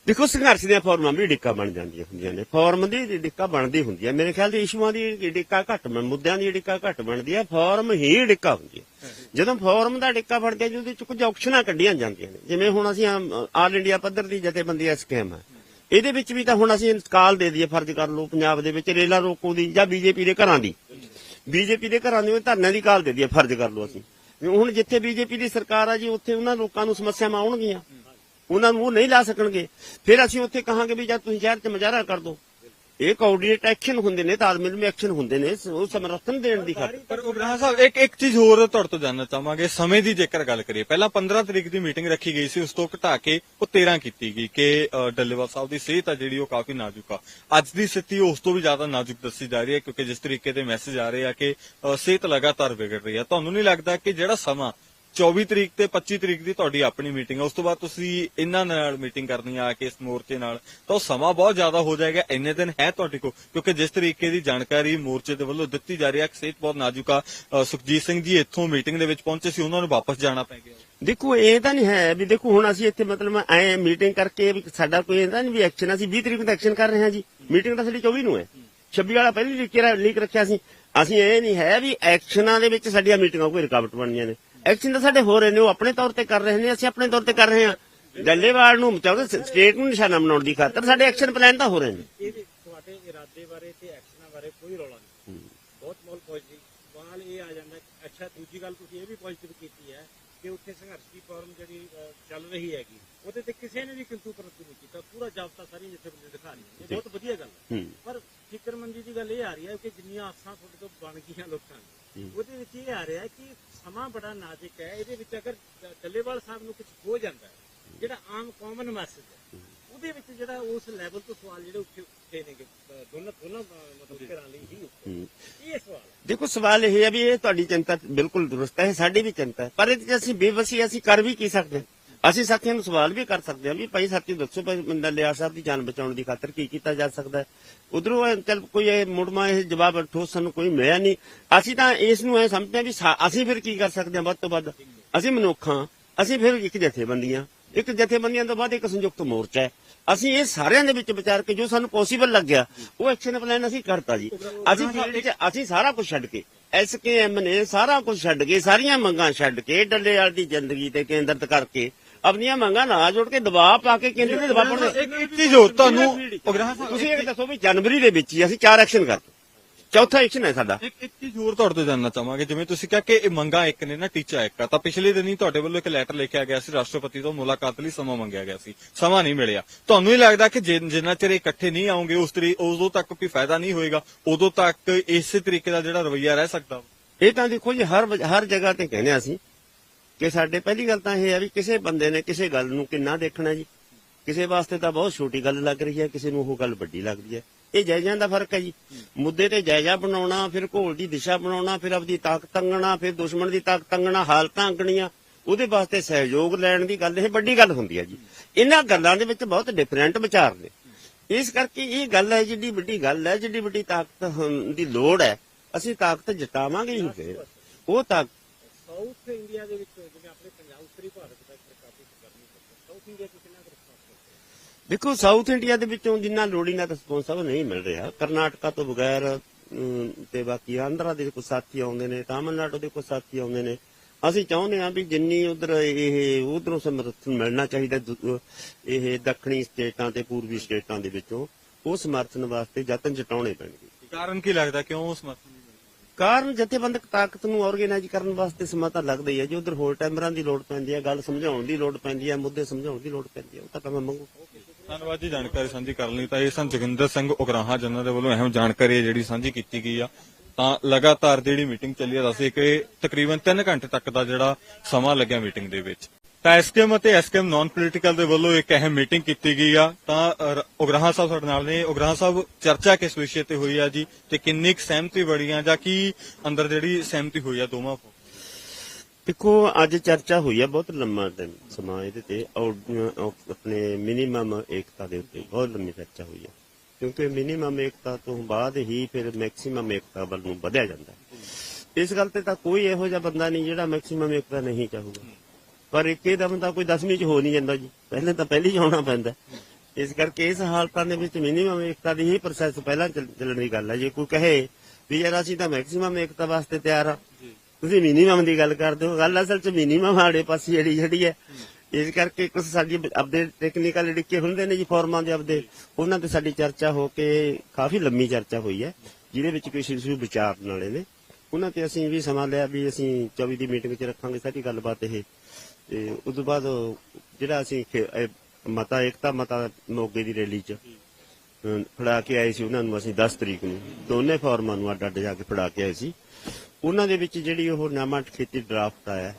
ਦੇਖੋ ਸੰਘਰਸ਼ ਦੀਆਂ ਫਾਰਮਾਂ ਵੀ ਡਿੱਕਾ ਬਣ ਜਾਂਦੀਆਂ ਹੁੰਦੀਆਂ ਨੇ। ਫਾਰਮ ਦੀ ਡਿੱਕਾ ਬਣਦੀ ਹੁੰਦੀ ਹੈ। ਮੇਰੇ ਖਿਆਲ ਦੀ ਇਸ਼ੂਆਂ ਦੀ ਡਿੱਕਾ ਘੱਟ ਬਣ, ਮੁੱਦਿਆਂ ਦੀ ਡਿੱਕਾ ਘੱਟ ਬਣਦੀ ਹੈ। ਫਾਰਮ ਹੀ ਡਿੱਕਾ ਹੁੰਦੀ ਹੈ। ਜਦੋਂ ਫਾਰਮ ਦਾ ਡਿੱਕਾ ਬਣ ਗਿਆ ਜੀ ਚ ਕੁਝ ਆਪਸ਼ਨਾਂ ਕੱਢੀਆਂ ਜਾਂਦੀਆਂ ਨੇ। ਜਿਵੇਂ ਹੁਣ ਅਸੀਂ ਆਲ ਇੰਡੀਆ ਪੱਧਰ ਦੀ ਜਥੇਬੰਦੀ ਐ ਸਕੀਮ ਹੈ। ਇਹਦੇ ਵਿੱਚ ਵੀ ਤਾਂ ਹੁਣ ਅਸੀਂ ਕਾਲ ਦੇ ਦਈਏ, ਫਰਜ਼ ਕਰ ਲਓ, ਪੰਜਾਬ ਦੇ ਵਿੱਚ ਰੇਲਾ ਰੋਕੋ ਦੀ ਜਾਂ ਬੀਜੇਪੀ ਦੇ ਘਰਾਂ ਦੀ। ਬੀਜੇਪੀ ਦੇ ਘਰਾਂ ਦੀ ਧਰਨਿਆਂ ਦੀ ਕਾਲ ਦੇ ਦਈਏ, ਫਰਜ਼ ਕਰ ਲਓ ਅਸੀਂ। ਹੁਣ ਜਿੱਥੇ ਬੀਜੇਪੀ ਦੀ ਸਰਕਾਰ ਆ ਜੀ, ਉੱਥੇ ਉਹਨਾਂ ਲੋਕਾਂ ਨੂੰ ਸਮੱਸਿਆਵਾਂ ਆਉਣਗੀਆਂ। ਉਹਨਾਂ ਨੂੰ ਉਹ ਨਹੀਂ ਲਾ ਸਕਣਗੇ। ਫਿਰ ਅਸੀਂ ਉੱਥੇ ਕਹਾਂਗੇ ਵੀ ਜਾਂ ਤੁਸੀਂ ਸ਼ਹਿਰ 'ਚ ਮੁਜ਼ਾਹਰਾ ਕਰ ਦਿਓ ਇਹ ਕੋਆਰਡੀਨੇਟ ਐਕਸ਼ਨ ਹੁੰਦੇ ਨੇ, ਤਾਲਮੇਲ ਵਿੱਚ ਐਕਸ਼ਨ ਹੁੰਦੇ ਨੇ ਉਹ ਸਮਰਥਨ ਦੇਣ ਦੀ ਖਾਤਰ। ਪਰ ਉਬਰਾਹ ਸਾਹਿਬ, ਇੱਕ ਇੱਕ ਚੀਜ਼ ਹੋਰ ਤੁਹਾਡੇ ਤੋਂ ਜਾਨਣਾ ਚਾਹਾਂਗੇ। ਸਮੇਂ ਦੀ ਜੇਕਰ ਗੱਲ ਕਰੀਏ, ਪਹਿਲਾਂ 15 ਤਰੀਕ ਦੀ ਮੀਟਿੰਗ ਰੱਖੀ ਗਈ ਸੀ, ਉਸ ਤੋਂ ਘਟਾ ਕੇ ਉਹ 13 ਕੀਤੀ ਗਈ ਕਿ ਡੱਲੇਵਾਲ ਸਾਹਿਬ ਦੀ ਸਿਹਤ ਆ ਜਿਹੜੀ ਉਹ ਕਾਫੀ ਨਾਜ਼ੁਕ ਆ। ਅੱਜ ਦੀ ਸਥਿਤੀ ਉਸ ਤੋਂ ਵੀ ਜ਼ਿਆਦਾ ਨਾਜ਼ੁਕ ਦੱਸੀ ਜਾ ਰਹੀ ਹੈ, ਕਿਉਂਕਿ ਜਿਸ ਤਰੀਕੇ ਦੇ ਮੈਸੇਜ ਆ ਰਹੇ ਆ ਕਿ ਸਿਹਤ ਲਗਾਤਾਰ ਵਿਗੜ ਰਹੀ ਆ ਤੁਹਾਨੂੰ ਨਹੀਂ ਲੱਗਦਾ ਕਿ ਜਿਹੜਾ ਸਮਾਂ 24 ਤਰੀਕ ਤੇ 25 ਤਰੀਕ ਦੀ ਤੁਹਾਡੀ ਆਪਣੀ ਮੀਟਿੰਗ ਹੈ। ਉਸ ਤੋਂ ਬਾਅਦ ਤੁਸੀਂ ਇਹਨਾਂ ਨਾਲ ਮੀਟਿੰਗ ਕਰਨੀ ਆ ਕੇ ਇਸ ਮੋਰਚੇ ਨਾਲ, ਤਾਂ ਉਹ ਸਮਾਂ ਬਹੁਤ ਜ਼ਿਆਦਾ ਹੋ ਜਾਏਗਾ। ਇੰਨੇ ਦਿਨ ਹੈ ਤੁਹਾਡੇ ਕੋਲ? ਕਿਉਂਕਿ ਜਿਸ ਤਰੀਕੇ ਦੀ ਜਾਣਕਾਰੀ ਮੋਰਚੇ ਦੇ ਵੱਲੋਂ ਦਿੱਤੀ ਜਾ ਰਹੀ ਹੈ ਕਿ ਬਹੁਤ ਨਾਜ਼ੁਕ ਆ ਸੁਖਜੀਤ ਸਿੰਘ ਜੀ ਇੱਥੋਂ ਮੀਟਿੰਗ ਦੇ ਵਿੱਚ ਪਹੁੰਚੇ ਸੀ, ਉਹਨਾਂ ਨੂੰ ਵਾਪਸ ਜਾਣਾ ਪੈ ਗਿਆ। ਦੇਖੋ, ਇਹ ਤਾਂ ਨਹੀਂ ਹੈ ਵੀ ਦੇਖੋ, ਹੁਣ ਅਸੀਂ ਇੱਥੇ ਮਤਲਬ ਐ ਮੀਟਿੰਗ ਕਰਕੇ ਵੀ ਸਾਡਾ ਕੋਈ ਇਹਦਾ ਨਹੀਂ ਵੀ ਐਕਸ਼ਨ ਅਸੀਂ 20 ਤਰੀਕ ਨੂੰ ਐਕਸ਼ਨ ਕਰ ਰਹੇ ਹਾਂ ਜੀ। ਮੀਟਿੰਗ ਤਾਂ ਸਾਡੀ 24 ਨੂੰ ਹੈ। 26 ਵਾਲਾ ਪਹਿਲੀ ਲਿਖ ਲੀਕ ਰੱਖਿਆ ਸੀ। ਅਸੀਂ ਇਹ ਨਹੀਂ ਹੈ ਵੀ ਐਕਸ਼ਨਾਂ ਦੇ ਵਿੱਚ ਸਾਡੀਆਂ ਮੀਟਿੰਗਾਂ ਕੋਈ ਰੁਕਾਵਟ ਬਣਨੀਆਂ ਨੇ। ਐਕਸ਼ਨ ਤਾਂ ਸਾਡੇ ਹੋ ਰਹੇ ਨੇ ਉਹ ਆਪਣੇ ਤੌਰ ਤੇ ਕਰ ਰਹੇ ਨੇ ਅਸੀਂ ਆਪਣੇ ਤੌਰ ਤੇ ਕਰ ਰਹੇ ਹਾਂ। ਡੱਲੇਵਾਲ ਨੂੰ ਚਾਹੁੰਦੇ ਸਟੇਟ ਨੂੰ ਨਿਸ਼ਾਨਾ ਬਣਾਉਣ ਦੀ ਖਾਤਰ ਸਾਡੇ ਐਕਸ਼ਨ ਪਲਾਨ ਤਾਂ ਹੋ ਰਹੇ ਨੇ। ਤੁਹਾਡੇ ਇਰਾਦੇ ਬਾਰੇ ਤੇ ਐਕਸ਼ਨਾਂ ਬਾਰੇ ਕੋਈ ਰੌਲਾ ਨਹੀਂ। ਬਹੁਤ ਮੋਲ ਪੋਜ਼ਿਟਿਵ ਸਵਾਲ ਇਹ ਆ ਜਾਂਦਾ ਅੱਛਾ ਦੂਜੀ ਗੱਲ ਤੁਸੀਂ ਇਹ ਵੀ ਪੋਜ਼ਿਟਿਵ ਕੀਤੀ ਹੈ ਕਿ ਉੱਥੇ ਸੰਘਰਸ਼ ਦੀ ਫਾਰਮ ਜਿਹੜੀ ਚੱਲ ਰਹੀ ਹੈਗੀ ਉਹਦੇ ਤੇ ਕਿਸੇ ਨੇ ਵੀ ਕਿੰਤੂ ਪਰੰਤੂ ਨਹੀਂ ਕੀਤਾ। ਪੂਰਾ ਜਾਬਤਾ ਸਾਰੀ ਜਥੇਬੰਦੀ ਦਿਖਾ ਰਹੀ ਹੈ ਇਹ ਬਹੁਤ ਵਧੀਆ ਗੱਲ ਹੈ। ਪਰ ਫਿਕਰਮੰਦੀ ਦੀ ਗੱਲ ਇਹ ਆ ਰਹੀ ਹੈ ਕਿ ਜਿੰਨੀਆਂ ਆਸਾਂ ਤੁਹਾਡੇ ਤੋਂ ਬਣ ਗਈਆਂ ਲੋਕਾਂ ਨੂੰ ਉਹਦੇ ਵਿੱਚ ਇਹ ਆ ਰਿਹਾ ਕਿ ਸਮਾਂ ਬੜਾ ਨਾਜ਼ੁਕ ਹੈ। ਇਹਦੇ ਵਿੱਚ ਅਗਰ ਡੱਲੇਵਾਲ ਸਾਹਿਬ ਨੂੰ ਕੁਝ ਹੋ ਜਾਂਦਾ ਹੈ ਜਿਹੜਾ ਆਮ ਕਾਮਨ ਮੈਸੇਜ ਹੈ ਉਹਦੇ ਵਿੱਚ ਜਿਹੜਾ ਉਸ ਲੈਵਲ ਤੋਂ ਸਵਾਲ ਜਿਹੜੇ ਉੱਠੇ ਉੱਠੇ ਨੇਗੇ ਦੋਨਾਂ ਦੋਨਾਂ ਮਤਲਬ ਘਰਾਂ ਲਈ ਹੀ ਉੱਠੇ। ਹੂੰ। ਇਹ ਸਵਾਲ ਹੈ। ਦੇਖੋ ਸਵਾਲ ਇਹ ਹੈ ਵੀ ਇਹ ਤੁਹਾਡੀ ਚਿੰਤਾ ਬਿਲਕੁਲ ਦਰੁਸਤ ਹੈ ਸਾਡੀ ਵੀ ਚਿੰਤਾ ਹੈ। ਪਰ ਇਹਦੇ 'ਚ ਅਸੀਂ ਬੇਵਸੀ ਅਸੀਂ ਕਰ ਵੀ ਕੀ ਸਕਦੇ ਹਾਂ? ਅਸੀਂ ਸਾਥੀਆਂ ਨੂੰ ਸਵਾਲ ਵੀ ਕਰ ਸਕਦੇ ਹਾਂ ਵੀ ਭਾਈ ਸਾਥੀ ਦੱਸੋ ਭਾਈ ਬੰਦਾ ਲਿਆ ਸਾਹਿਬ ਦੀ ਜਾਨ ਬਚਾਉਣ ਦੀ ਖਾਤਰ ਕੀ ਕੀਤਾ ਜਾ ਸਕਦਾ ਹੈ? ਉਧਰੋਂ ਚਲ ਕੋਈ ਇਹ ਮੁੜਮਾ ਇਹ ਜਵਾਬ ਠੋਸ ਸਾਨੂੰ ਕੋਈ ਮਿਲਿਆ ਨਹੀਂ। ਅਸੀਂ ਤਾਂ ਇਸ ਨੂੰ ਇਹ ਸਮਝਦੇ ਹਾਂ ਵੀ ਸਾ- ਅਸੀਂ ਫਿਰ ਕੀ ਕਰ ਸਕਦੇ ਹਾਂ ਵੱਧ ਤੋਂ ਵੱਧ? ਅਸੀਂ ਮਨੁੱਖਾਂ ਅਸੀਂ ਫਿਰ ਇੱਕ ਜਥੇਬੰਦੀਆਂ। ਇੱਕ ਜਥੇਬੰਦੀਆਂ ਤੋਂ ਬਾਅਦ ਇੱਕ ਸੰਯੁਕਤ ਮੋਰਚਾ ਹੈ। ਅਸੀਂ ਇਹ ਸਾਰਿਆਂ ਦੇ ਵਿੱਚ ਵਿਚਾਰ ਕੇ ਜੋ ਸਾਨੂੰ ਪੋਸੀਬਲ ਲੱਗਿਆ ਉਹ ਐਕਸ਼ਨ ਪਲਾਨ ਅਸੀਂ ਕਰਤਾ ਜੀ। ਅਸੀਂ ਫੀਲਡ 'ਚ ਅਸੀਂ ਸਾਰਾ ਕੁਝ ਛੱਡ ਕੇ ਐਸਕੇਐਮ ਨੇ ਸਾਰਾ ਕੁਝ ਛੱਡ ਕੇ ਸਾਰੀਆਂ ਮੰਗਾਂ ਛੱਡ ਕੇ ਡੱਲੇ ਵਾਲੀ ਦੀ ਜ਼ਿੰਦਗੀ ਤੇ ਕੇਂਦਰਿਤ ਕਰਕੇ ਆਪਣੀਆਂ ਮੰਗਾਂ ਨਾਲ ਜੋੜ ਕੇ ਦਬਾਅ ਪਾ ਕੇ ਕੇਂਦਰ ਦੇ ਦਬਾਅ ਪਾਉਣ ਇੱਕ ਇੱਕ ਚੀਜ਼ ਤੁਹਾਨੂੰ ਤੁਸੀਂ ਇਹ ਦੱਸੋ ਵੀ ਜਨਵਰੀ ਦੇ ਵਿੱਚ ਹੀ ਅਸੀਂ ਚਾਰ ਐਕਸ਼ਨ ਕਰਤੇ। ਚੌਥਾ ਐਕਸ਼ਨ ਹੈ ਸਾਡਾ। ਇੱਕ ਇੱਕ ਚੀਜ਼ ਹੋਰ ਤੁਹਾਡੇ ਤੋਂ ਜਾਨਣਾ ਚਾਹਾਂਗੇ ਜਿਵੇਂ ਤੁਸੀਂ ਕਿਹਾ ਕਿ ਇਹ ਮੰਗਾ ਇੱਕ ਨੇ ਨਾ ਟੀਚਾ ਇੱਕ ਆ। ਤਾਂ ਪਿਛਲੇ ਦਿਨ ਤੁਹਾਡੇ ਵੱਲੋਂ ਇੱਕ ਲੈਟਰ ਲਿਖਿਆ ਗਿਆ ਸੀ ਰਾਸ਼ਟਰਪਤੀ ਤੋਂ ਮੁਲਾਕਾਤ ਲਈ ਸਮਾਂ ਮੰਗਿਆ ਗਿਆ ਸੀ। ਸਮਾਂ ਨਹੀਂ ਮਿਲਿਆ। ਤੁਹਾਨੂੰ ਹੀ ਲੱਗਦਾ ਕਿ ਜਿ- ਜਿੰਨਾ ਚਿਰ ਇਹ ਇਕੱਠੇ ਨਹੀਂ ਆਉਂਗੇ ਉਸ ਤਰੀ ਉਦੋਂ ਤੱਕ ਕੋਈ ਫਾਇਦਾ ਨਹੀਂ ਹੋਏਗਾ? ਉਦੋਂ ਤੱਕ ਇਸੇ ਤਰੀਕੇ ਦਾ ਜਿਹੜਾ ਰਵਈਆ ਰਹਿ ਸਕਦਾ ਇਹ ਤਾਂ ਦੇਖੋ ਜੀ ਹਰ ਵਜ- ਹਰ ਜਗ੍ਹਾ ਤੇ ਕਹਿੰਦੇ ਹਾਂ ਅਸੀਂ ਕਿ ਸਾਡੇ ਪਹਿਲੀ ਗੱਲ ਤਾਂ ਇਹ ਹੈ ਵੀ ਕਿਸੇ ਬੰਦੇ ਨੇ ਕਿਸੇ ਗੱਲ ਨੂੰ ਕਿੰਨਾ ਦੇਖਣਾ ਜੀ। ਕਿਸੇ ਵਾਸਤੇ ਤਾਂ ਬਹੁਤ ਛੋਟੀ ਗੱਲ ਲੱਗ ਰਹੀ ਹੈ ਕਿਸੇ ਨੂੰ ਉਹ ਗੱਲ ਵੱਡੀ ਲੱਗਦੀ ਹੈ। ਇਹ ਜਾਇਜ਼ਾਂ ਦਾ ਫ਼ਰਕ ਹੈ ਜੀ। ਮੁੱਦੇ ਤੇ ਜਾਇਜ਼ਾ ਬਣਾਉਣਾ, ਫਿਰ ਘੋਲ ਦੀ ਦਿਸ਼ਾ ਬਣਾਉਣਾ, ਫਿਰ ਆਪਦੀ ਤਾਕਤ ਅੰਗਣਾ ਫਿਰ ਦੁਸ਼ਮਣ ਦੀ ਤਾਕਤ ਅੰਗਣਾ ਹਾਲਤਾਂ ਅੰਗਣੀਆਂ, ਉਹਦੇ ਵਾਸਤੇ ਸਹਿਯੋਗ ਲੈਣ ਦੀ ਗੱਲ, ਇਹ ਵੱਡੀ ਗੱਲ ਹੁੰਦੀ ਹੈ ਜੀ। ਇਹਨਾਂ ਗੱਲਾਂ ਦੇ ਵਿੱਚ ਬਹੁਤ ਡਿਫਰੈਂਟ ਵਿਚਾਰ ਨੇ। ਇਸ ਕਰਕੇ ਇਹ ਗੱਲ ਹੈ, ਜਿੱਡੀ ਵੱਡੀ ਗੱਲ ਹੈ, ਜਿੱਡੀ ਵੱਡੀ ਤਾਕਤ ਦੀ ਲੋੜ ਹੈ, ਅਸੀਂ ਤਾਕਤ ਜਤਾਵਾਂਗੇ ਹੀ ਫਿਰ। ਉਹ ਤਾਕਤ ਸਾਊਥ ਇੰਡੀਆ ਦੇ ਵਿੱਚ, ਜਿਵੇਂ ਆਪਣੇ ਪੰਜਾਬ ਉੱਤਰੀ ਭਾਰਤ ਦਾ ਕਾਫੀ ਗਰਮੀ ਹੈ ਸਾਊਥ ਇੰਡੀਆ ਤੋਂ ਕਿੰਨਾ ਦੇਖੋ ਸਾਊਥ ਇੰਡੀਆ ਦੇ ਵਿੱਚੋਂ ਜਿੰਨਾ ਲੋੜੀ ਨਾਲ ਰਿਸਪੌਂਸ ਆ ਉਹ ਨਹੀਂ ਮਿਲ ਰਿਹਾ। ਕਰਨਾਟਕਾ ਤੋਂ ਬਗੈਰ ਤੇ ਬਾਕੀ ਆਂਧਰਾ ਦੇ ਕੁਝ ਸਾਥੀ ਆਉਂਦੇ ਨੇ ਤਾਮਿਲਨਾਡੂ ਦੇ ਕੁਝ ਸਾਥੀ ਆਉਂਦੇ ਨੇ। ਅਸੀਂ ਚਾਹੁੰਦੇ ਹਾਂ ਵੀ ਜਿੰਨੀ ਉਧਰ ਇਹ ਉਧਰੋਂ ਸਮਰਥਨ ਮਿਲਣਾ ਚਾਹੀਦਾ ਇਹ ਦੱਖਣੀ ਸਟੇਟਾਂ ਤੇ ਪੂਰਬੀ ਸਟੇਟਾਂ ਦੇ ਵਿੱਚੋਂ ਉਹ ਸਮਰਥਨ ਵਾਸਤੇ ਯਤਨ ਜਟਾਉਣੇ ਪੈਣਗੇ। ਕਾਰਨ ਕੀ ਲੱਗਦਾ? ਕਿਉਂ ਉਸ ਮਤ ਕਾਰਨ ਜਥੇਬੰਦਕ ਤਾਕਤ ਨੂੰ ਆਰਗੇਨਾਈਜ਼ ਕਰਨ ਵਾਸਤੇ ਸਮਾਂ ਤਾਂ ਲੱਗਦਾ ਹੀ। ਹੈ ਜੇ ਉਧਰ ਹੋਰ ਟੈਂਬਰਾਂ ਦੀ ਲੋੜ ਪੈਂਦੀ ਹੈ ਗੱਲ ਸਮਝਾਉਣ ਦੀ ਲੋੜ ਪੈਂਦੀ ਹੈ ਮੁੱਦੇ ਸਮਝਾਉਣ ਦੀ ਲੋੜ ਪੈਂਦੀ ਹੈ ਉਹ ਤਾਂ ਕੰਮ ਮੰਗੂ। ਧੰਨਵਾਦ ਜੀ ਜਾਣਕਾਰੀ ਸਾਂਝੀ ਕਰਨ ਲਈ ਤਾਂ ਇਹ ਸਨ ਜੋਗਿੰਦਰ ਸਿੰਘ ਉਗਰਾਹਾਂ ਜਿਨ੍ਹਾਂ ਦੇ ਵੱਲੋਂ ਅਹਿਮ ਜਾਣਕਾਰੀ ਹੈ ਜਿਹੜੀ ਸਾਂਝੀ ਕੀਤੀ ਗਈ ਆ। ਤਾਂ ਲਗਾਤਾਰ ਜਿਹੜੀ ਮੀਟਿੰਗ ਚੱਲੀ ਆ ਦੱਸੇ ਕਿ ਤਕਰੀਬਨ 3 ਘੰਟੇ ਤੱਕ ਦਾ ਜਿਹੜਾ ਸਮਾਂ ਲੱਗਿਆ ਮੀਟਿੰਗ ਦੇ ਵਿੱਚ। ਤਾਂ ਐਸਕੇਐਮ ਅਤੇ ਐਸਕੇਐਮ ਨਾਨ ਪੋਲੀਟੀਕਲ ਦੇ ਵੱਲੋਂ ਇੱਕ ਅਹਿਮ ਮੀਟਿੰਗ ਕੀਤੀ ਗਈ ਆ। ਤਾਂ ਅ, ਉਗਰਾਹਾਂ ਸਾਹਿਬ ਸਾਡੇ ਨਾਲ ਨੇ। ਉਗਰਾਹਾਂ ਸਾਹਿਬ ਚਰਚਾ ਕਿਸ ਵਿਸ਼ੇ ਤੇ ਹੋਈ ਆ ਜੀ ਤੇ ਕਿੰਨੀ ਕੁ ਸਹਿਮਤੀ ਆ ਜਾਂ ਕੀ ਅੰਦਰ ਜਿਹੜੀ ਸਹਿਮਤੀ ਹੋਈ ਆ ਦੋਵਾਂ ਕੋਲ ਦੇਖੋ, ਅੱਜ ਚਰਚਾ ਹੋਈ ਹੈ ਬਹੁਤ ਲੰਮਾ ਦਿਨ ਸਮਾਂ ਇਹਦੇ ਤੇ। ਔਰ ਆਪਣੇ ਮਿਨੀਮਮ ਏਕਤਾ ਦੇ ਉੱਤੇ ਬਹੁਤ ਲੰਮੀ ਚਰਚਾ ਹੋਈ ਹੈ ਕਿਉਂਕਿ ਮਿਨੀਮਮ ਏਕਤਾ ਤੋਂ ਬਾਅਦ ਹੀ ਫਿਰ ਮੈਕਸਿਮਮ ਏਕਤਾ ਵੱਲ ਨੂੰ ਵਧਿਆ ਜਾਂਦਾ ਇਸ ਗੱਲ ਤੇ ਤਾਂ ਕੋਈ ਇਹੋ ਜਿਹਾ ਬੰਦਾ ਨਹੀਂ ਜਿਹੜਾ ਮੈਕਸਿਮਮ ਏਕਤਾ ਨਹੀਂ ਚਾਹੂਗਾ। ਪਰ ਇੱਕੇ ਦਮ ਤਾਂ ਕੋਈ 10ਵੀਂ ਚ ਹੋ ਨਹੀਂ ਜਾਂਦਾ ਜੀ। ਪਹਿਲੇ ਤਾਂ ਪਹਿਲੀ ਚ ਆਉਣਾ ਪੈਂਦਾ ਇਸ ਕਰਕੇ ਇਸ ਹਾਲਤਾਂ ਦੇ ਵਿੱਚ ਮਿਨੀਮਮ ਏਕਤਾ ਦੀ ਹੀ ਪ੍ਰੋਸੈਸ ਪਹਿਲਾਂ ਚੱਲਣ ਦੀ ਗੱਲ ਹੈ। ਜੇ ਕੋਈ ਕਹੇ ਵੀ ਯਾਰ ਅਸੀਂ ਤਾਂ ਮੈਕਸਿਮਮ ਏਕਤਾ ਵਾਸਤੇ ਤਿਆਰ ਆ ਤੁਸੀਂ ਮਿਨੀਮਮ ਦੀ ਗੱਲ ਕਰਦੇ ਹੋ, ਗੱਲ ਅਸਲ ਚ ਮਿਨੀਮਮ ਸਾਡੇ ਪਾਸੇ ਜਿਹੜੀ ਜਿਹੜੀ ਹੈ, ਇਸ ਕਰਕੇ ਕੁਝ ਸਾਡੀ ਆਪਦੇ ਟੈਕਨੀਕਲ ਡਿੱਕੇ ਹੁੰਦੇ ਨੇ ਜੀ ਫਾਰਮਾਂ ਦੇ ਆਪਦੇ, ਉਹਨਾਂ ਤੇ ਸਾਡੀ ਚਰਚਾ ਹੋ ਕੇ ਕਾਫੀ ਲੰਮੀ ਚਰਚਾ ਹੋਈ ਹੈ, ਜਿਹਦੇ ਵਿੱਚ ਕੁਝ ਇਸ਼ੂ ਵਿਚਾਰਨ ਵਾਲੇ ਨੇ। ਉਹਨਾਂ ਤੇ ਅਸੀਂ ਵੀ ਸਮਾਂ ਲਿਆ ਵੀ ਅਸੀਂ 24 ਦੀ ਮੀਟਿੰਗ 'ਚ ਰੱਖਾਂਗੇ ਸਾਰੀ ਗੱਲਬਾਤ ਇਹ। ਤੇ ਉਸ ਤੋਂ ਬਾਅਦ ਜਿਹੜਾ ਅਸੀਂ ਮਤਾ, ਏਕਤਾ ਮਤਾ ਮੋਗੇ ਦੀ ਰੈਲੀ 'ਚ ਫੜਾ ਕੇ ਆਏ ਸੀ ਉਹਨਾਂ ਨੂੰ ਅਸੀਂ 10 ਤਰੀਕ ਨੂੰ। ਦੋਨੇ ਫਾਰਮਾਂ ਨੂੰ ਅੱਡ ਅੱਡ ਜਾ ਕੇ ਫੜਾ ਕੇ ਆਏ ਸੀ। ਉਹਨਾਂ ਦੇ ਵਿੱਚ ਜਿਹੜੀ ਉਹ ਨਾਮਾ ਖੇਤੀ ਡਰਾਫਟ ਆਇਆ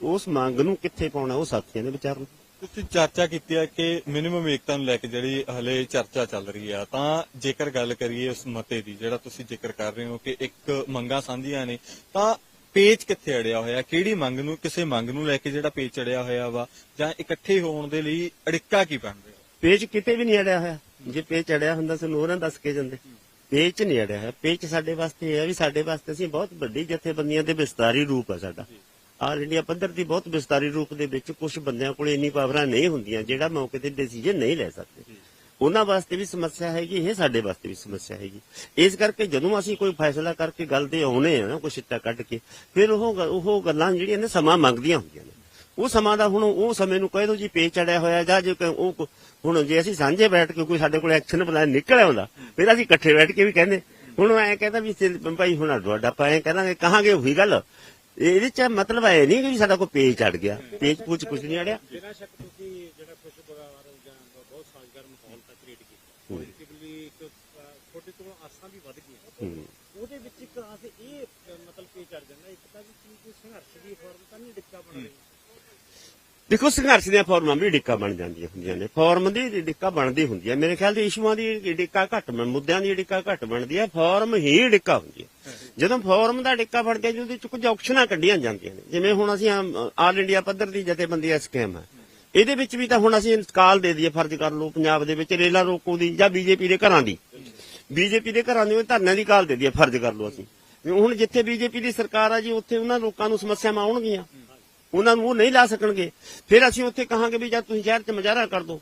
ਉਸ ਮੰਗ ਨੂੰ ਕਿੱਥੇ ਪਾਉਣਾ ਉਹ ਸਾਥੀਆਂ ਦੇ ਵਿਚਾਰਨ। ਤੁਸੀਂ ਚਰਚਾ ਕੀਤੀ ਹੈ ਕਿ ਮਿਨੀਮਮ ਏਕਤਾ ਨੂੰ ਲੈ ਕੇ ਜਿਹੜੀ ਹਲੇ ਚਰਚਾ ਚੱਲ ਰਹੀ ਆ ਤਾਂ ਜੇਕਰ ਗੱਲ ਕਰੀਏ ਉਸ ਮਤੇ ਦੀ ਜਿਹੜਾ ਤੁਸੀਂ ਜ਼ਿਕਰ ਕਰ ਰਹੇ ਹੋ ਕਿ ਇੱਕ ਮੰਗਾਂ ਸਾਂਝੀਆਂ ਨੇ ਤਾਂ ਪੇਚ ਕਿੱਥੇ ਅੜਿਆ ਹੋਇਆ? ਕਿਹੜੀ ਮੰਗ ਨੂੰ ਕਿਸੇ ਮੰਗ ਨੂੰ ਲੈ ਕੇ ਜਿਹੜਾ ਪੇਚ ਅੜਿਆ ਹੋਇਆ ਵਾ? ਜਾਂ ਇਕੱਠੇ ਹੋਣ ਦੇ ਲਈ ਅੜਿੱਕਾ ਕੀ ਬਣ ਰਿਹਾ ਪੇਜ ਕਿਤੇ ਵੀ ਨਹੀਂ ਅੜਿਆ ਹੋਇਆ। ਜੇ ਪੇਚ ਅੜਿਆ ਹੁੰਦਾ ਸਾਨੂੰ ਉਹਨਾਂ ਦੱਸ ਕੇ ਜਾਂਦੇ। ਪੇਚ ਨਹੀਂ ਅੜਿਆ। ਹੋਇਆ ਪੇਜ ਸਾਡੇ ਵਾਸਤੇ ਇਹ ਹੈ ਵੀ ਸਾਡੇ ਵਾਸਤੇ ਅਸੀਂ ਬਹੁਤ ਵੱਡੀ ਜਥੇਬੰਦੀਆਂ ਦੇ ਵਿਸਤਾਰੀ ਰੂਪ ਹੈ ਸਾਡਾ। ਆਲ ਇੰਡੀਆ ਪੱਧਰ ਦੀ ਬਹੁਤ ਵਿਸਤਾਰੀ ਰੂਪ ਦੇ ਵਿੱਚ ਕੁਝ ਬੰਦਿਆਂ ਕੋਲ ਇੰਨੀ ਪਾਵਰਾਂ ਨਹੀਂ ਹੁੰਦੀਆਂ, ਜਿਹੜਾ ਮੌਕੇ ਤੇ ਡਿਸੀਜਨ ਨਹੀਂ ਲੈ ਸਕਦੇ। ਉਹਨਾਂ ਵਾਸਤੇ ਵੀ ਸਮੱਸਿਆ ਹੈਗੀ, ਇਹ ਸਾਡੇ ਵਾਸਤੇ ਵੀ ਸਮੱਸਿਆ ਹੈਗੀ। ਇਸ ਕਰਕੇ ਜਦੋਂ ਅਸੀਂ ਕੋਈ ਫੈਸਲਾ ਕਰਕੇ ਗੱਲ ਤੇ ਆਉਨੇ ਆ ਨਾ, ਕੋਈ ਸਿੱਟਾ ਕੱਢ ਕੇ, ਫਿਰ ਉਹ ਉਹ ਗੱਲਾਂ ਜਿਹੜੀਆਂ ਨੇ ਸਮਾਂ ਮੰਗਦੀਆਂ ਹੁੰਦੀਆਂ ਨੇ। ਉਹ ਸਮਾਂ ਦਾ ਹੁਣ ਉਹ ਸਮੇਂ ਨੂੰ ਕਹਿ ਦੋ ਜੀ ਪੇਚ ਚੜਿਆ ਹੋਇਆ ਜਾਂ ਜੇ ਉਹ ਹੁਣ ਜੇ ਅਸੀਂ ਸਾਂਝੇ ਬੈਠ ਕੇ ਕੋਈ ਸਾਡੇ ਕੋਲ ਐਕਸ਼ਨ ਪਲਾਨ ਨਿਕਲ ਆਉਂਦਾ ਫਿਰ ਅਸੀਂ ਇਕੱਠੇ ਬੈਠ ਕੇ ਵੀ ਕਹਿੰਦੇ। ਹੁਣ ਐ ਕਹਿੰਦਾ ਵੀ ਭਾਈ ਹੁਣ ਅੱਡਾ ਪਾਏ ਕਹਾਂਗੇ ਕਹਾਂਗੇ ਉਹੀ ਗੱਲ। ਇਹਦੇ ਚ ਮਤਲਬ ਐ ਨਹੀਂ ਕਿ ਸਾਡਾ ਕੋਈ ਪੇਜ ਚੜ ਗਿਆ। ਪੇਜ ਪੂਚ ਕੁਝ ਨਹੀਂ ਅੜਿਆ। ਬਿਨਾਂ ਸ਼ੱਕ ਤੁਸੀਂ ਜਿਹੜਾ ਖੁਸ਼ਗਵਾਰ ਜਾਂ ਬਹੁਤ ਸਾਜ਼ਗਾਰ ਮਾਹੌਲ ਤਾਂ ਕ੍ਰੀਏਟ ਕੀਤਾ। ਪੋਜ਼ਿਟਿਵਲੀ ਇੱਕ ਅਹ, ਤੁਹਾਡੇ ਕੋਲੋਂ ਆਸਾਂ ਵੀ ਵੱਧ ਗਈਆਂ। ਹੂੰ। ਉਹਦੇ ਵਿੱਚ ਇੱਕ ਆਸ ਇਹ ਮਤਲਬ ਕਿ ਚੜ ਜਾਂਦਾ। ਇੱਕ ਤਾਂ ਵੀ ਕੋਈ ਸੰਘਰਸ਼ ਦੀ ਫਾਰਮ ਤਾਂ ਨਹੀਂ ਡਿੱਕਾ ਬਣ ਰਹੀ। ਦੇਖੋ ਸੰਘਰਸ਼ ਦੀਆਂ ਫਾਰਮਾਂ ਵੀ ਡਿੱਕਾ ਬਣ ਜਾਂਦੀਆਂ ਹੁੰਦੀਆਂ ਨੇ। ਫਾਰਮ ਦੀ ਡਿੱਕਾ ਬਣਦੀ ਹੁੰਦੀ ਹੈ। ਮੇਰੇ ਖਿਆਲ ਦੀ ਇਸ਼ੂਆਂ ਦੀ ਡਿੱਕਾ ਘੱਟ ਮੁੱਦਿਆਂ ਦੀ ਡਿੱਕਾ ਘੱਟ ਬਣਦੀ ਹੈ। ਫਾਰਮ ਹੀ ਡਿੱਕਾ ਹੁੰਦੀ ਹੈ। ਜਦੋਂ ਫਾਰਮ ਦਾ ਡਿੱਕਾ ਬਣ ਗਿਆ, ਜਿਹਦੇ ਚ ਕੁਝ ਆਪਸ਼ਨਾਂ ਕੱਢੀਆਂ ਜਾਂਦੀਆਂ ਨੇ। ਜਿਵੇਂ ਹੁਣ ਅਸੀਂ ਆਲ ਇੰਡੀਆ ਪੱਧਰ ਦੀ ਜਥੇਬੰਦੀ ਐਸਕੇਐਮ ਹੈ। ਇਹਦੇ ਵਿੱਚ ਵੀ ਤਾਂ ਹੁਣ ਅਸੀਂ ਕਾਲ ਦੇ ਦਈਏ, ਫਰਜ਼ ਕਰ ਲਓ ਪੰਜਾਬ ਦੇ ਵਿੱਚ ਰੇਲਾ ਰੋਕੋ ਦੀ ਜਾਂ ਬੀਜੇਪੀ ਦੇ ਘਰਾਂ ਦੀ। ਬੀਜੇਪੀ ਦੇ ਘਰਾਂ ਦੀ ਧਰਨਿਆਂ ਦੀ ਕਾਲ ਦੇ ਦਈਏ, ਫਰਜ਼ ਕਰ ਲਓ ਅਸੀਂ। ਹੁਣ ਜਿੱਥੇ ਬੀਜੇਪੀ ਦੀ ਸਰਕਾਰ ਆ ਜੀ, ਉੱਥੇ ਉਹਨਾਂ ਲੋਕਾਂ ਨੂੰ ਸਮੱਸਿਆਵਾਂ ਆਉਣਗੀਆਂ। ਉਹਨਾਂ ਨੂੰ ਉਹ ਨਹੀਂ ਲਾ ਸਕਣਗੇ। ਫਿਰ ਅਸੀਂ ਉੱਥੇ ਕਹਾਂਗੇ ਵੀ ਜਦ ਤੁਸੀਂ ਸ਼ਹਿਰ 'ਚ ਮੁਜ਼ਾਹਰਾ ਕਰ ਦਿਓ।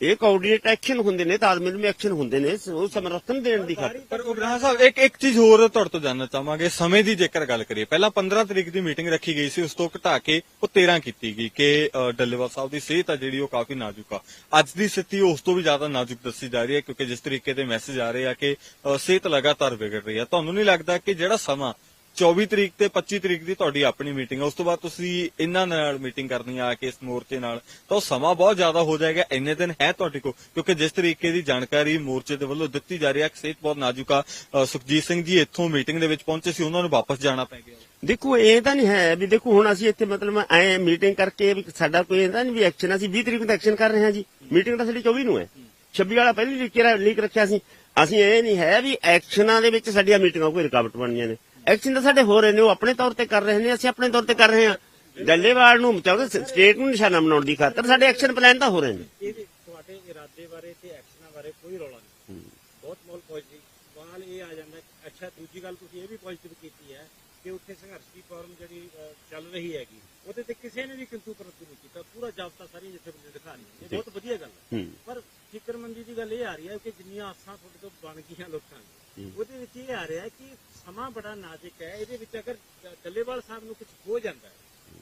ਇਹ ਕੋਆਰਡੀਨੇਟ ਐਕਸ਼ਨ ਹੁੰਦੇ ਨੇ ਤਾਲਮੇਲ ਵਿੱਚ ਐਕਸ਼ਨ ਹੁੰਦੇ ਨੇ ਉਹ ਸਮਰਥਨ ਦੇਣ ਦੀ ਖਾਤਰ। ਪਰ ਉਗਰਾਹ ਸਾਹਿਬ, ਇੱਕ ਇੱਕ ਚੀਜ਼ ਹੋਰ ਤੁਹਾਡੇ ਤੋਂ ਜਾਨਣਾ ਚਾਹਾਂਗੇ ਸਮੇਂ ਦੀ ਜੇਕਰ ਗੱਲ ਕਰੀਏ। ਪਹਿਲਾਂ 15 ਤਰੀਕ ਦੀ ਮੀਟਿੰਗ ਰੱਖੀ ਗਈ ਸੀ, ਉਸ ਤੋਂ ਘਟਾ ਕੇ ਉਹ 13 ਕੀਤੀ ਗਈ ਕਿ ਡੱਲੇਵਾਲ ਸਾਹਿਬ ਦੀ ਸਿਹਤ ਆ ਜਿਹੜੀ, ਉਹ ਕਾਫੀ ਨਾਜ਼ੁਕ ਆ। ਅੱਜ ਦੀ ਸਥਿਤੀ ਉਸ ਤੋਂ ਵੀ ਜ਼ਿਆਦਾ ਨਾਜ਼ੁਕ ਦੱਸੀ ਜਾ ਰਹੀ ਹੈ, ਕਿਉਂਕਿ ਜਿਸ ਤਰੀਕੇ ਦੇ ਮੈਸੇਜ ਆ ਰਹੇ ਆ ਕਿ ਸਿਹਤ ਲਗਾਤਾਰ ਵਿਗੜ ਰਹੀ ਆ ਤੁਹਾਨੂੰ ਨਹੀਂ ਲੱਗਦਾ ਕਿ ਜਿਹੜਾ ਸਮਾਂ 24 ਤਰੀਕ ਤੇ 25 ਤਰੀਕ ਦੀ ਤੁਹਾਡੀ ਆਪਣੀ ਮੀਟਿੰਗ ਹੈ ਉਸ ਤੋਂ ਬਾਅਦ ਤੁਸੀਂ ਇਹਨਾਂ ਨਾਲ ਮੀਟਿੰਗ ਕਰਨੀ ਆ ਕੇ ਇਸ ਮੋਰਚੇ ਨਾਲ। ਤਾਂ ਉਹ ਸਮਾਂ ਬਹੁਤ ਜ਼ਿਆਦਾ ਹੋ ਜਾਏਗਾ, ਇੰਨੇ ਦਿਨ ਹੈ ਤੁਹਾਡੇ ਕੋਲ? ਕਿਉਂਕਿ ਜਿਸ ਤਰੀਕੇ ਦੀ ਜਾਣਕਾਰੀ ਮੋਰਚੇ ਦੇ ਵੱਲੋਂ ਦਿੱਤੀ ਜਾ ਰਹੀ ਹੈ ਕਿ ਸਿਹਤ ਬਹੁਤ ਨਾਜ਼ੁਕ ਆ ਸੁਖਜੀਤ ਸਿੰਘ ਜੀ ਇੱਥੋਂ ਮੀਟਿੰਗ ਦੇ ਵਿੱਚ ਪਹੁੰਚੇ ਸੀ, ਉਹਨਾਂ ਨੂੰ ਵਾਪਸ ਜਾਣਾ ਪੈ ਗਿਆ। ਦੇਖੋ, ਇਹ ਤਾਂ ਨਹੀਂ ਹੈ ਵੀ ਦੇਖੋ, ਹੁਣ ਅਸੀਂ ਇੱਥੇ ਮਤਲਬ ਐ ਮੀਟਿੰਗ ਕਰਕੇ ਸਾਡਾ ਕੋਈ ਇਹਦਾ ਨਹੀਂ ਵੀ ਐਕਸ਼ਨ, ਅਸੀਂ 20 ਤਰੀਕ ਨੂੰ ਐਕਸ਼ਨ ਕਰ ਰਹੇ ਹਾਂ ਜੀ। ਮੀਟਿੰਗ ਤਾਂ ਸਾਡੀ 24 ਨੂੰ ਹੈ। 26 ਵਾਲਾ ਪਹਿਲੀ ਲੀਕ ਰੱਖਿਆ ਸੀ। ਅਸੀਂ ਇਹ ਨਹੀਂ ਹੈ ਵੀ ਐਕਸ਼ਨਾਂ ਦੇ ਵਿੱਚ ਸਾਡੀਆਂ ਮੀਟਿੰਗਾਂ ਕੋਈ ਰੁਕਾਵਟ ਬਣੀਆਂ ਨੇ। ਐਕਸ਼ਨ ਤਾਂ ਸਾਡੇ ਹੋ ਰਹੇ ਨੇ ਉਹ ਆਪਣੇ ਤੌਰ ਤੇ ਕਰ ਰਹੇ ਨੇ ਅਸੀਂ ਆਪਣੇ ਤੌਰ ਤੇ ਕਰ ਰਹੇ ਹਾਂ। ਡੱਲੇਵਾਲ ਨੂੰ ਚਾਹੁੰਦੇ ਸਟੇਟ ਨੂੰ ਨਿਸ਼ਾਨਾ ਬਣਾਉਣ ਦੀ ਖਾਤਰ ਸਾਡੇ ਐਕਸ਼ਨ ਪਲਾਨ ਤਾਂ ਹੋ ਰਹੇ ਨੇ। ਤੁਹਾਡੇ ਇਰਾਦੇ ਬਾਰੇ ਤੇ ਐਕਸ਼ਨਾਂ ਬਾਰੇ ਕੋਈ ਰੌਲਾ ਨਹੀਂ। ਬਹੁਤ ਬਹੁਤ ਪੋਜ਼ਿਟਿਵ ਸਵਾਲ ਇਹ ਆ ਜਾਂਦਾ ਅੱਛਾ ਦੂਜੀ ਗੱਲ ਤੁਸੀਂ ਇਹ ਵੀ ਪੋਜ਼ਿਟਿਵ ਕੀਤੀ ਹੈ ਕਿ ਉੱਥੇ ਸੰਘਰਸ਼ ਦੀ ਫਾਰਮ ਜਿਹੜੀ ਅਹ, ਚੱਲ ਰਹੀ ਹੈਗੀ ਉਹਦੇ ਤੇ ਕਿਸੇ ਨੇ ਵੀ ਕਿੰਤੂ ਪ੍ਰੰਤੂ ਨਹੀਂ ਕੀਤਾ ਪੂਰਾ ਜਾਬਤਾ ਸਾਰੀ ਜਿੱਥੇ ਦਿਖਾ ਰਹੀ ਇਹ ਬਹੁਤ ਵਧੀਆ ਗੱਲ ਹੂੰ। ਪਰ ਫਿਕਰਮੰਦੀ ਦੀ ਗੱਲ ਇਹ ਆ ਰਹੀ ਹੈ ਕਿ ਜਿੰਨੀਆਂ ਆਸਾਂ ਤੁਹਾਡੇ ਤੋਂ ਬਣ ਗਈਆਂ ਲੋਕਾਂ ਦੀ ਉਹਦੇ ਵਿੱਚ ਇਹ ਆ ਰਿਹਾ ਹੈ ਕਿ ਸਮਾਂ ਬੜਾ ਨਾਜ਼ੁਕ ਹੈ। ਇਹਦੇ ਵਿੱਚ ਅਗਰ ਡੱਲੇਵਾਲ ਸਾਹਿਬ ਨੂੰ ਕੁਝ ਹੋ ਜਾਂਦਾ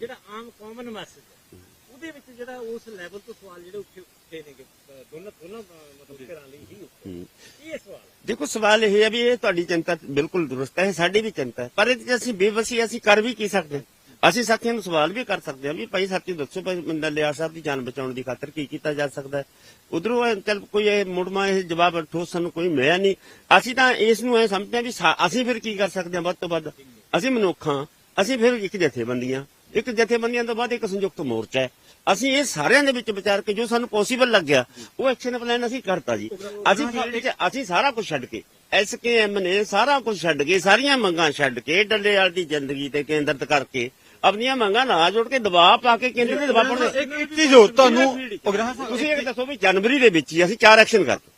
ਜਿਹੜਾ ਆਮ ਕਾਮਨ ਮੈਸੇਜ ਹੈ ਉਹਦੇ ਵਿੱਚ ਜਿਹੜਾ ਉਸ ਲੈਵਲ ਤੋਂ ਸਵਾਲ ਜਿਹੜੇ ਉੱਠੇ ਉੱਠੇ ਨੇਗੇ ਦੋਨਾਂ ਦੋਨਾਂ ਮਤਲਬ ਘਰਾਂ ਲਈ ਹੀ ਉੱਠੇ ਇਹ ਸਵਾਲ ਹੈ। ਦੇਖੋ ਸਵਾਲ ਇਹ ਹੈ ਵੀ ਇਹ ਤੁਹਾਡੀ ਚਿੰਤਾ ਬਿਲਕੁਲ ਦੁਰਸਤ ਹੈ ਸਾਡੀ ਵੀ ਚਿੰਤਾ ਹੈ ਪਰ ਇਹਦੇ 'ਚ ਅਸੀਂ ਬੇਵਸੀ ਅਸੀਂ ਕਰ ਵੀ ਕੀ ਸਕਦੇ ਹਾਂ? ਅਸੀਂ ਸਾਥੀਆਂ ਨੂੰ ਸਵਾਲ ਵੀ ਕਰ ਸਕਦੇ ਹਾਂ ਵੀ ਭਾਈ ਸਾਥੀ ਦੱਸੋ ਭਾਈ ਮੰਦਾ ਲਿਆ ਸਾਹਿਬ ਦੀ ਜਾਨ ਬਚਾਉਣ ਦੀ ਖਾਤਰ ਕੀ ਕੀਤਾ ਜਾ ਸਕਦਾ ਹੈ? ਉਧਰੋਂ ਚਲ ਕੋਈ ਇਹ ਮੁੜਮਾ ਇਹ ਜਵਾਬ ਠੋਸ ਸਾਨੂੰ ਕੋਈ ਮਿਲਿਆ ਨਹੀਂ। ਅਸੀਂ ਤਾਂ ਇਸ ਨੂੰ ਇਹ ਸਮਝਦੇ ਹਾਂ ਵੀ ਅਸੀਂ ਫਿਰ ਕੀ ਕਰ ਸਕਦੇ ਹਾਂ ਵੱਧ ਤੋਂ ਵੱਧ? ਅਸੀਂ ਮਨੁੱਖਾਂ ਅਸੀਂ ਫਿਰ ਇੱਕ ਜਥੇਬੰਦੀਆਂ ਇੱਕ ਜਥੇਬੰਦੀਆਂ ਤੋਂ ਬਾਅਦ ਇੱਕ ਸੰਯੁਕਤ ਮੋਰਚਾ ਹੈ। ਅਸੀਂ ਇਹ ਸਾਰਿਆਂ ਦੇ ਵਿੱਚ ਵਿਚਾਰ ਕੇ ਜੋ ਸਾਨੂੰ ਪੋਸੀਬਲ ਲੱਗਿਆ ਉਹ ਐਕਸ਼ਨ ਪਲਾਨ ਅਸੀਂ ਕਰਤਾ ਜੀ। ਅਸੀਂ ਫੀਲਡ 'ਚ ਅਸੀਂ ਸਾਰਾ ਕੁਝ ਛੱਡ ਕੇ ਐਸਕੇਐਮ ਨੇ ਸਾਰਾ ਕੁਝ ਛੱਡ ਕੇ ਸਾਰੀਆਂ ਮੰਗਾਂ ਛੱਡ ਕੇ ਡੱਲੇਵਾਲ ਦੀ ਜ਼ਿੰਦਗੀ ਤੇ ਕੇਂਦਰਿਤ ਕਰਕੇ ਆਪਣੀਆਂ ਮੰਗਾਂ ਨਾ ਜੋੜ ਕੇ ਦਬਾਅ ਪਾ ਕੇ ਕੇਂਦਰ ਦੇ ਦਬਾਅ ਪਾਉਣੇ ਇੱਕ ਇੱਕ ਚੀਜ਼ ਹੋਰ ਤੁਹਾਨੂੰ ਉਗਰਾਹ ਸਾਹਿਬ ਤੁਸੀਂ ਇਹ ਦੱਸੋ ਵੀ ਜਨਵਰੀ ਦੇ ਵਿੱਚ ਹੀ ਅਸੀਂ ਚਾਰ ਐਕਸ਼ਨ ਕਰਤੇ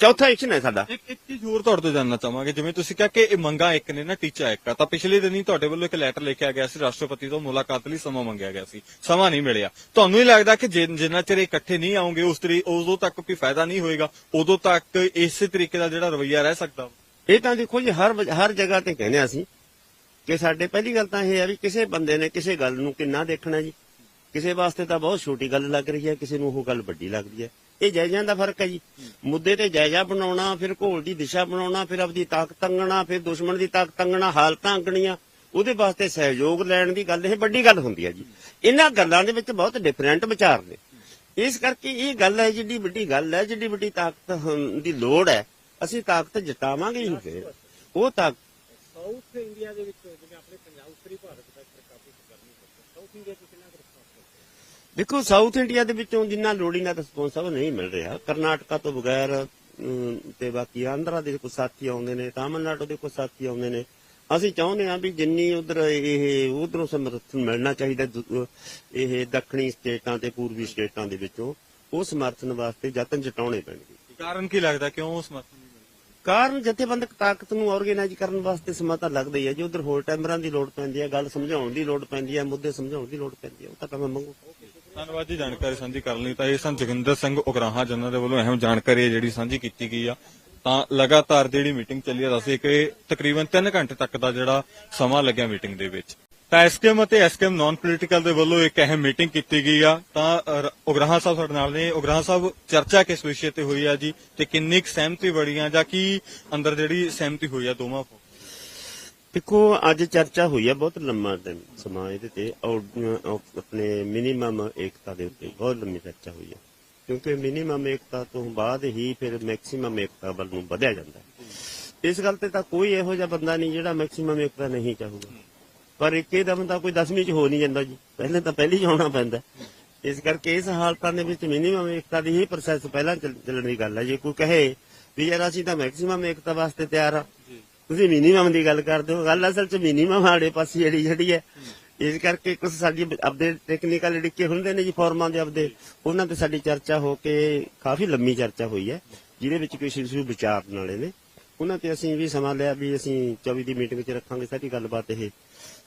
ਚੌਥਾ ਐਕਸ਼ਨ ਹੈ ਸਾਡਾ। ਇੱਕ ਇੱਕ ਚੀਜ਼ ਹੋਰ ਤੁਹਾਡੇ ਤੋਂ ਜਾਨਣਾ ਚਾਹਾਂਗੇ ਜਿਵੇਂ ਤੁਸੀਂ ਕਿਹਾ ਕਿ ਇਹ ਮੰਗਾ ਇੱਕ ਨੇ ਨਾ ਟੀਚਾ ਇੱਕ ਆ। ਤਾਂ ਪਿਛਲੇ ਦਿਨੀ ਤੁਹਾਡੇ ਵੱਲੋਂ ਇੱਕ ਲੈਟਰ ਲਿਖਿਆ ਗਿਆ ਸੀ ਰਾਸ਼ਟਰਪਤੀ ਤੋਂ ਮੁਲਾਕਾਤ ਲਈ ਸਮਾਂ ਮੰਗਿਆ ਗਿਆ ਸੀ। ਸਮਾਂ ਨਹੀਂ ਮਿਲਿਆ। ਤੁਹਾਨੂੰ ਹੀ ਲੱਗਦਾ ਕਿ ਜਿਨ- ਚਿਰ ਇਕੱਠੇ ਨਹੀਂ ਆਉਂਗੇ ਉਸ ਤਰੀ ਉਦੋਂ ਤੱਕ ਕੋਈ ਫਾਇਦਾ ਨਹੀਂ ਹੋਏਗਾ? ਉਦੋਂ ਤੱਕ ਇਸੇ ਤਰੀਕੇ ਦਾ ਜਿਹੜਾ ਰਵਈਆ ਰਹਿ ਸਕਦਾ। ਇਹ ਤਾਂ ਦੇਖੋ ਜੀ ਹਰ ਹਰ ਜਗ੍ਹਾ ਤੇ ਕਹਿੰਦੇ ਅਸੀਂ ਕਿ ਸਾਡੇ ਪਹਿਲੀ ਗੱਲ ਤਾਂ ਇਹ ਹੈ ਵੀ ਕਿਸੇ ਬੰਦੇ ਨੇ ਕਿਸੇ ਗੱਲ ਨੂੰ ਕਿੰਨਾ ਦੇਖਣਾ ਜੀ। ਕਿਸੇ ਵਾਸਤੇ ਤਾਂ ਬਹੁਤ ਛੋਟੀ ਗੱਲ ਲੱਗ ਰਹੀ ਹੈ, ਕਿਸੇ ਨੂੰ ਉਹ ਗੱਲ ਵੱਡੀ ਲੱਗਦੀ ਹੈ। ਇਹ ਜਾਇਜ਼ਾਂ ਦਾ ਫ਼ਰਕ ਹੈ ਜੀ। ਮੁੱਦੇ ਤੇ ਜਾਇਜ਼ਾ ਬਣਾਉਣਾ, ਫਿਰ ਘੋਲ ਦੀ ਦਿਸ਼ਾ ਬਣਾਉਣਾ, ਫਿਰ ਆਪਦੀ ਤਾਕਤ ਅੰਗਣਾ ਫਿਰ ਦੁਸ਼ਮਣ ਦੀ ਤਾਕਤ ਅੰਗਣਾ ਹਾਲਤਾਂ ਅੰਗਣੀਆਂ, ਉਹਦੇ ਵਾਸਤੇ ਸਹਿਯੋਗ ਲੈਣ ਦੀ ਗੱਲ, ਇਹ ਵੱਡੀ ਗੱਲ ਹੁੰਦੀ ਹੈ ਜੀ। ਇਹਨਾਂ ਗੱਲਾਂ ਦੇ ਵਿੱਚ ਬਹੁਤ ਡਿਫਰੈਂਟ ਵਿਚਾਰ ਨੇ। ਇਸ ਕਰਕੇ ਇਹ ਗੱਲ ਹੈ, ਜਿੱਡੀ ਵੱਡੀ ਗੱਲ ਹੈ, ਜਿੱਡੀ ਵੱਡੀ ਤਾਕਤ ਦੀ ਲੋੜ ਹੈ, ਅਸੀਂ ਤਾਕਤ ਜਤਾਵਾਂਗੇ ਹੀ ਫਿਰ। ਉਹ ਤਾਕਤ ਸਾਊਥ ਇੰਡੀਆ ਦੇ ਵਿੱਚ ਜਿਵੇਂ ਆਪਣੇ ਪੰਜਾਬ ਉੱਤਰੀ ਭਾਰਤ ਦਾ ਕਾਫੀ ਗਰਮੀ ਹੈ ਸਾਊਥ ਇੰਡੀਆ ਤੋਂ ਕਿੰਨਾ ਮਿਲਦਾ? ਦੇਖੋ ਸਾਊਥ ਇੰਡੀਆ ਦੇ ਵਿੱਚੋਂ ਜਿੰਨਾ ਲੋੜੀਂਦਾ ਰਿਸਪੌਂਸ ਆ ਉਹ ਨਹੀਂ ਮਿਲ ਰਿਹਾ। ਕਰਨਾਟਕਾ ਤੋਂ ਬਗੈਰ ਤੇ ਬਾਕੀ ਆਂਧਰਾ ਦੇ ਕੁਝ ਸਾਥੀ ਆਉਂਦੇ ਨੇ ਤਾਮਿਲਨਾਡੂ ਦੇ ਕੁਝ ਸਾਥੀ ਆਉਂਦੇ ਨੇ। ਅਸੀਂ ਚਾਹੁੰਦੇ ਹਾਂ ਵੀ ਜਿੰਨੀ ਉਧਰ ਇਹ ਉਧਰੋਂ ਸਮਰਥਨ ਮਿਲਣਾ ਚਾਹੀਦਾ ਇਹ ਦੱਖਣੀ ਸਟੇਟਾਂ ਤੇ ਪੂਰਬੀ ਸਟੇਟਾਂ ਦੇ ਵਿੱਚੋਂ ਉਹ ਸਮਰਥਨ ਵਾਸਤੇ ਯਤਨ ਜਟਾਉਣੇ ਪੈਣਗੇ। ਕਾਰਨ ਕੀ ਲੱਗਦਾ? ਕਿਉਂ ਸਮਰਥਨ ਨਹੀਂ ਮਿਲਦਾ ਕਾਰਨ ਜਥੇਬੰਦਕ ਤਾਕਤ ਨੂੰ ਆਰਗੇਨਾਈਜ਼ ਕਰਨ ਵਾਸਤੇ ਸਮਾਂ ਤਾਂ ਲੱਗਦਾ ਹੀ ਹੈ ਜੀ ਉਧਰ ਹੋਰ ਟੈਂਬਰਾਂ ਦੀ ਲੋੜ ਪੈਂਦੀ ਹੈ ਗੱਲ ਸਮਝਾਉਣ ਦੀ ਲੋੜ ਪੈਂਦੀ ਹੈ ਮੁੱਦੇ ਸਮਝਾਉਣ ਦੀ ਲੋੜ ਪੈਂਦੀ ਹੈ ਉਹ ਤਾਂ ਕੰਮ ਮੰਗੋ। ਧੰਨਵਾਦ ਜੀ ਜਾਣਕਾਰੀ ਸਾਂਝੀ ਕਰਨ ਲਈ। ਤਾਂ ਇਹ ਸਨ ਜੋਗਿੰਦਰ ਸਿੰਘ ਉਗਰਾਹਾਂ, ਜਿਨ੍ਹਾਂ ਦੇ ਵੱਲੋਂ ਅਹਿਮ ਜਾਣਕਾਰੀ ਹੈ ਜਿਹੜੀ ਸਾਂਝੀ ਕੀਤੀ ਗਈ ਆ। ਤਾਂ ਲਗਾਤਾਰ ਜਿਹੜੀ ਮੀਟਿੰਗ ਚੱਲੀ ਆ, ਦੱਸੇ ਕਿ ਤਕਰੀਬਨ 3 ਘੰਟੇ ਤੱਕ ਦਾ ਜਿਹੜਾ ਸਮਾਂ ਲੱਗਿਆ ਮੀਟਿੰਗ ਦੇ ਵਿੱਚ। ਤਾਂ ਐਸਕੇਐਮ ਅਤੇ ਐਸਕੇਐਮ ਨਾਨ ਪੋਲੀਟੀਕਲ ਦੇ ਵੱਲੋਂ ਇੱਕ ਅਹਿਮ ਮੀਟਿੰਗ ਕੀਤੀ ਗਈ ਆ। ਤਾਂ ਉਗਰਾਹਾਂ ਸਾਹਿਬ ਸਾਡੇ ਨਾਲ ਨੇ। ਉਗਰਾਹਾਂ ਸਾਹਿਬ, ਚਰਚਾ ਕਿਸ ਵਿਸ਼ੇ ਤੇ ਹੋਈ ਆ ਜੀ ਤੇ ਕਿੰਨੀ ਕੁ ਸਹਿਮਤੀ ਬੜੀ ਆ ਜਾਂ ਕੀ ਅੰਦਰ ਜਿਹੜੀ ਸਹਿਮਤੀ ਹੋਈ ਆ ਦੋਵਾਂ ਪੱਖਾਂ ਦੇਖੋ, ਅੱਜ ਚਰਚਾ ਹੋਈ ਆ ਬਹੁਤ ਲੰਮਾ ਟਾਈਮ ਸਮਾਂ ਇਹਦੇ ਤੇ। ਔਰ ਆਪਣੇ ਮਿਨੀਮਮ ਏਕਤਾ ਦੇ ਉੱਤੇ ਬਹੁਤ ਲੰਮੀ ਚਰਚਾ ਹੋਈ ਹੈ ਕਿਉਂਕਿ ਮਿਨੀਮਮ ਏਕਤਾ ਤੋਂ ਬਾਅਦ ਹੀ ਫਿਰ ਮੈਕਸਿਮਮ ਏਕਤਾ ਵੱਲ ਨੂੰ ਵਧਿਆ ਜਾਂਦਾ ਇਸ ਗੱਲ ਤੇ ਤਾਂ ਕੋਈ ਇਹੋ ਜਿਹਾ ਬੰਦਾ ਨਹੀਂ ਜਿਹੜਾ ਮੈਕਸਿਮਮ ਏਕਤਾ ਨਹੀਂ ਚਾਹੂਗਾ। ਪਰ ਇੱਕੇ ਦਮ ਤਾਂ ਕੋਈ 10ਵੀਂ ਚ ਹੋ ਨਹੀਂ ਜਾਂਦਾ ਜੀ। ਪਹਿਲੇ ਤਾਂ ਪਹਿਲੀ ਚ ਆਉਣਾ ਪੈਂਦਾ। ਇਸ ਕਰਕੇ ਇਸ ਹਾਲਤਾਂ ਦੇ ਵਿੱਚ ਮਿਨੀਮਮ ਏਕਤਾ ਦੀ ਹੀ ਪ੍ਰੋਸੈਸ ਪਹਿਲਾਂ ਚੱਲ- ਚੱਲਣ ਦੀ ਗੱਲ ਹੈ। ਜੇ ਕੋਈ ਕਹੇ ਵੀ ਯਾਰ ਅਸੀਂ ਤਾਂ ਮੈਕਸਿਮਮ ਏਕਤਾ ਵਾਸਤੇ ਤਿਆਰ ਆ ਤੁਸੀਂ ਮਿਨੀਮਮ ਦੀ ਗੱਲ ਕਰਦੇ ਹੋ। ਗੱਲ ਅਸਲ ਚ ਮਿਨੀਮਮ ਵਾਲੇ ਪਾਸੇ ਜਿਹੜੀ ਜਿਹੜੀ ਹੈ। ਇਸ ਕਰਕੇ ਕੁਝ ਸਾਡੀ ਆਪਦੇ ਟੈਕਨੀਕਲ ਡਿੱਕੇ ਹੁੰਦੇ ਨੇ ਜੀ ਫਾਰਮਾਂ ਦੇ ਆਪਦੇ। ਉਹਨਾਂ ਤੇ ਸਾਡੀ ਚਰਚਾ ਹੋ ਕੇ ਕਾਫੀ ਲੰਮੀ ਚਰਚਾ ਹੋਈ ਹੈ। ਜਿਹਦੇ ਵਿੱਚ ਕੁਝ ਇਸ਼ੂ ਵਿਚਾਰਨ ਵਾਲੇ ਨੇ। ਉਹਨਾਂ ਤੇ ਅਸੀਂ ਵੀ ਸਮਾਂ ਲਿਆ ਵੀ ਅਸੀਂ 24 ਦੀ ਮੀਟਿੰਗ 'ਚ ਰੱਖਾਂਗੇ ਸਾਰੀ ਗੱਲਬਾਤ ਇਹ।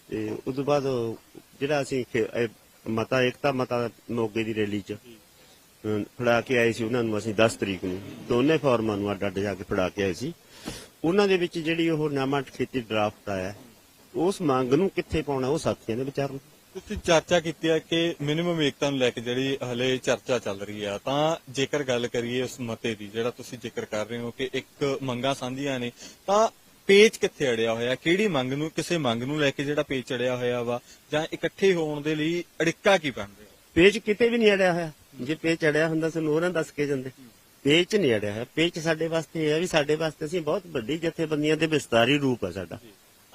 ਤੇ ਉਸ ਤੋਂ ਬਾਅਦ ਜਿਹੜਾ ਅਸੀਂ ਖੇ- ਇਹ ਮਤਾ ਏਕਤਾ ਮਤਾ ਮੋਗੇ ਦੀ ਰੈਲੀ 'ਚ, ਅਮ, ਫੜਾ ਕੇ ਆਏ ਸੀ ਉਹਨਾਂ ਨੂੰ ਅਸੀਂ 10 ਤਰੀਕ ਨੂੰ। ਦੋਨੇ ਫਾਰਮਾਂ ਨੂੰ ਅੱਡ ਅੱਡ ਜਾ ਕੇ ਫੜਾ ਕੇ ਆਏ ਸੀ। ਉਹਨਾਂ ਦੇ ਵਿੱਚ ਜਿਹੜੀ ਉਹ ਨਾਮਾ ਖੇਤੀ ਡਰਾਫਟ ਆਇਆ, ਉਸ ਮੰਗ ਨੂੰ ਕਿੱਥੇ ਪਾਉਣਾ ਉਹ ਸਾਥੀਆਂ ਦੇ ਵਿਚਾਰ ਨੂੰ। ਤੁਸੀਂ ਚਰਚਾ ਕੀਤੀ ਹੈ ਕਿ ਮਿਨੀਮਮ ਏਕਤਾ ਨੂੰ ਲੈ ਕੇ ਜਿਹੜੀ ਹਲੇ ਚਰਚਾ ਚੱਲ ਰਹੀ ਆ, ਤਾਂ ਜੇਕਰ ਗੱਲ ਕਰੀਏ ਉਸ ਮਤੇ ਦੀ, ਜਿਹੜਾ ਤੁਸੀਂ ਜ਼ਿਕਰ ਕਰ ਰਹੇ ਹੋ ਕਿ ਇੱਕ ਮੰਗਾਂ ਸਾਂਝੀਆਂ ਨੇ, ਤਾਂ ਪੇਚ ਕਿੱਥੇ ਅੜਿਆ ਹੋਇਆ? ਕਿਹੜੀ ਮੰਗ ਨੂੰ, ਕਿਸੇ ਮੰਗ ਨੂੰ ਲੈ ਕੇ ਜਿਹੜਾ ਪੇਚ ਅੜਿਆ ਹੋਇਆ ਵਾ? ਜਾਂ ਇਕੱਠੇ ਹੋਣ ਦੇ ਲਈ ਅੜਿੱਕਾ ਕੀ ਬਣ ਰਿਹਾ ਕਿਤੇ ਵੀ ਨਹੀਂ ਅੜਿਆ ਹੋਇਆ। ਜੇ ਪੇਜ ਅੜਿਆ ਹੁੰਦਾ ਸਾਨੂੰ ਉਹਨਾਂ ਦੱਸ ਕੇ ਜਾਂਦੇ। ਪੇਜ ਨਹੀਂ ਅੜਿਆ ਹੋਇਆ। ਪੇਜ ਸਾਡੇ ਵਾਸਤੇ ਇਹ ਹੈ ਵੀ ਸਾਡੇ ਵਾਸਤੇ ਅਸੀਂ ਬਹੁਤ ਵੱਡੀ ਜਥੇਬੰਦੀਆਂ ਦੇ ਵਿਸਤਾਰੀ ਰੂਪ ਹੈ ਸਾਡਾ।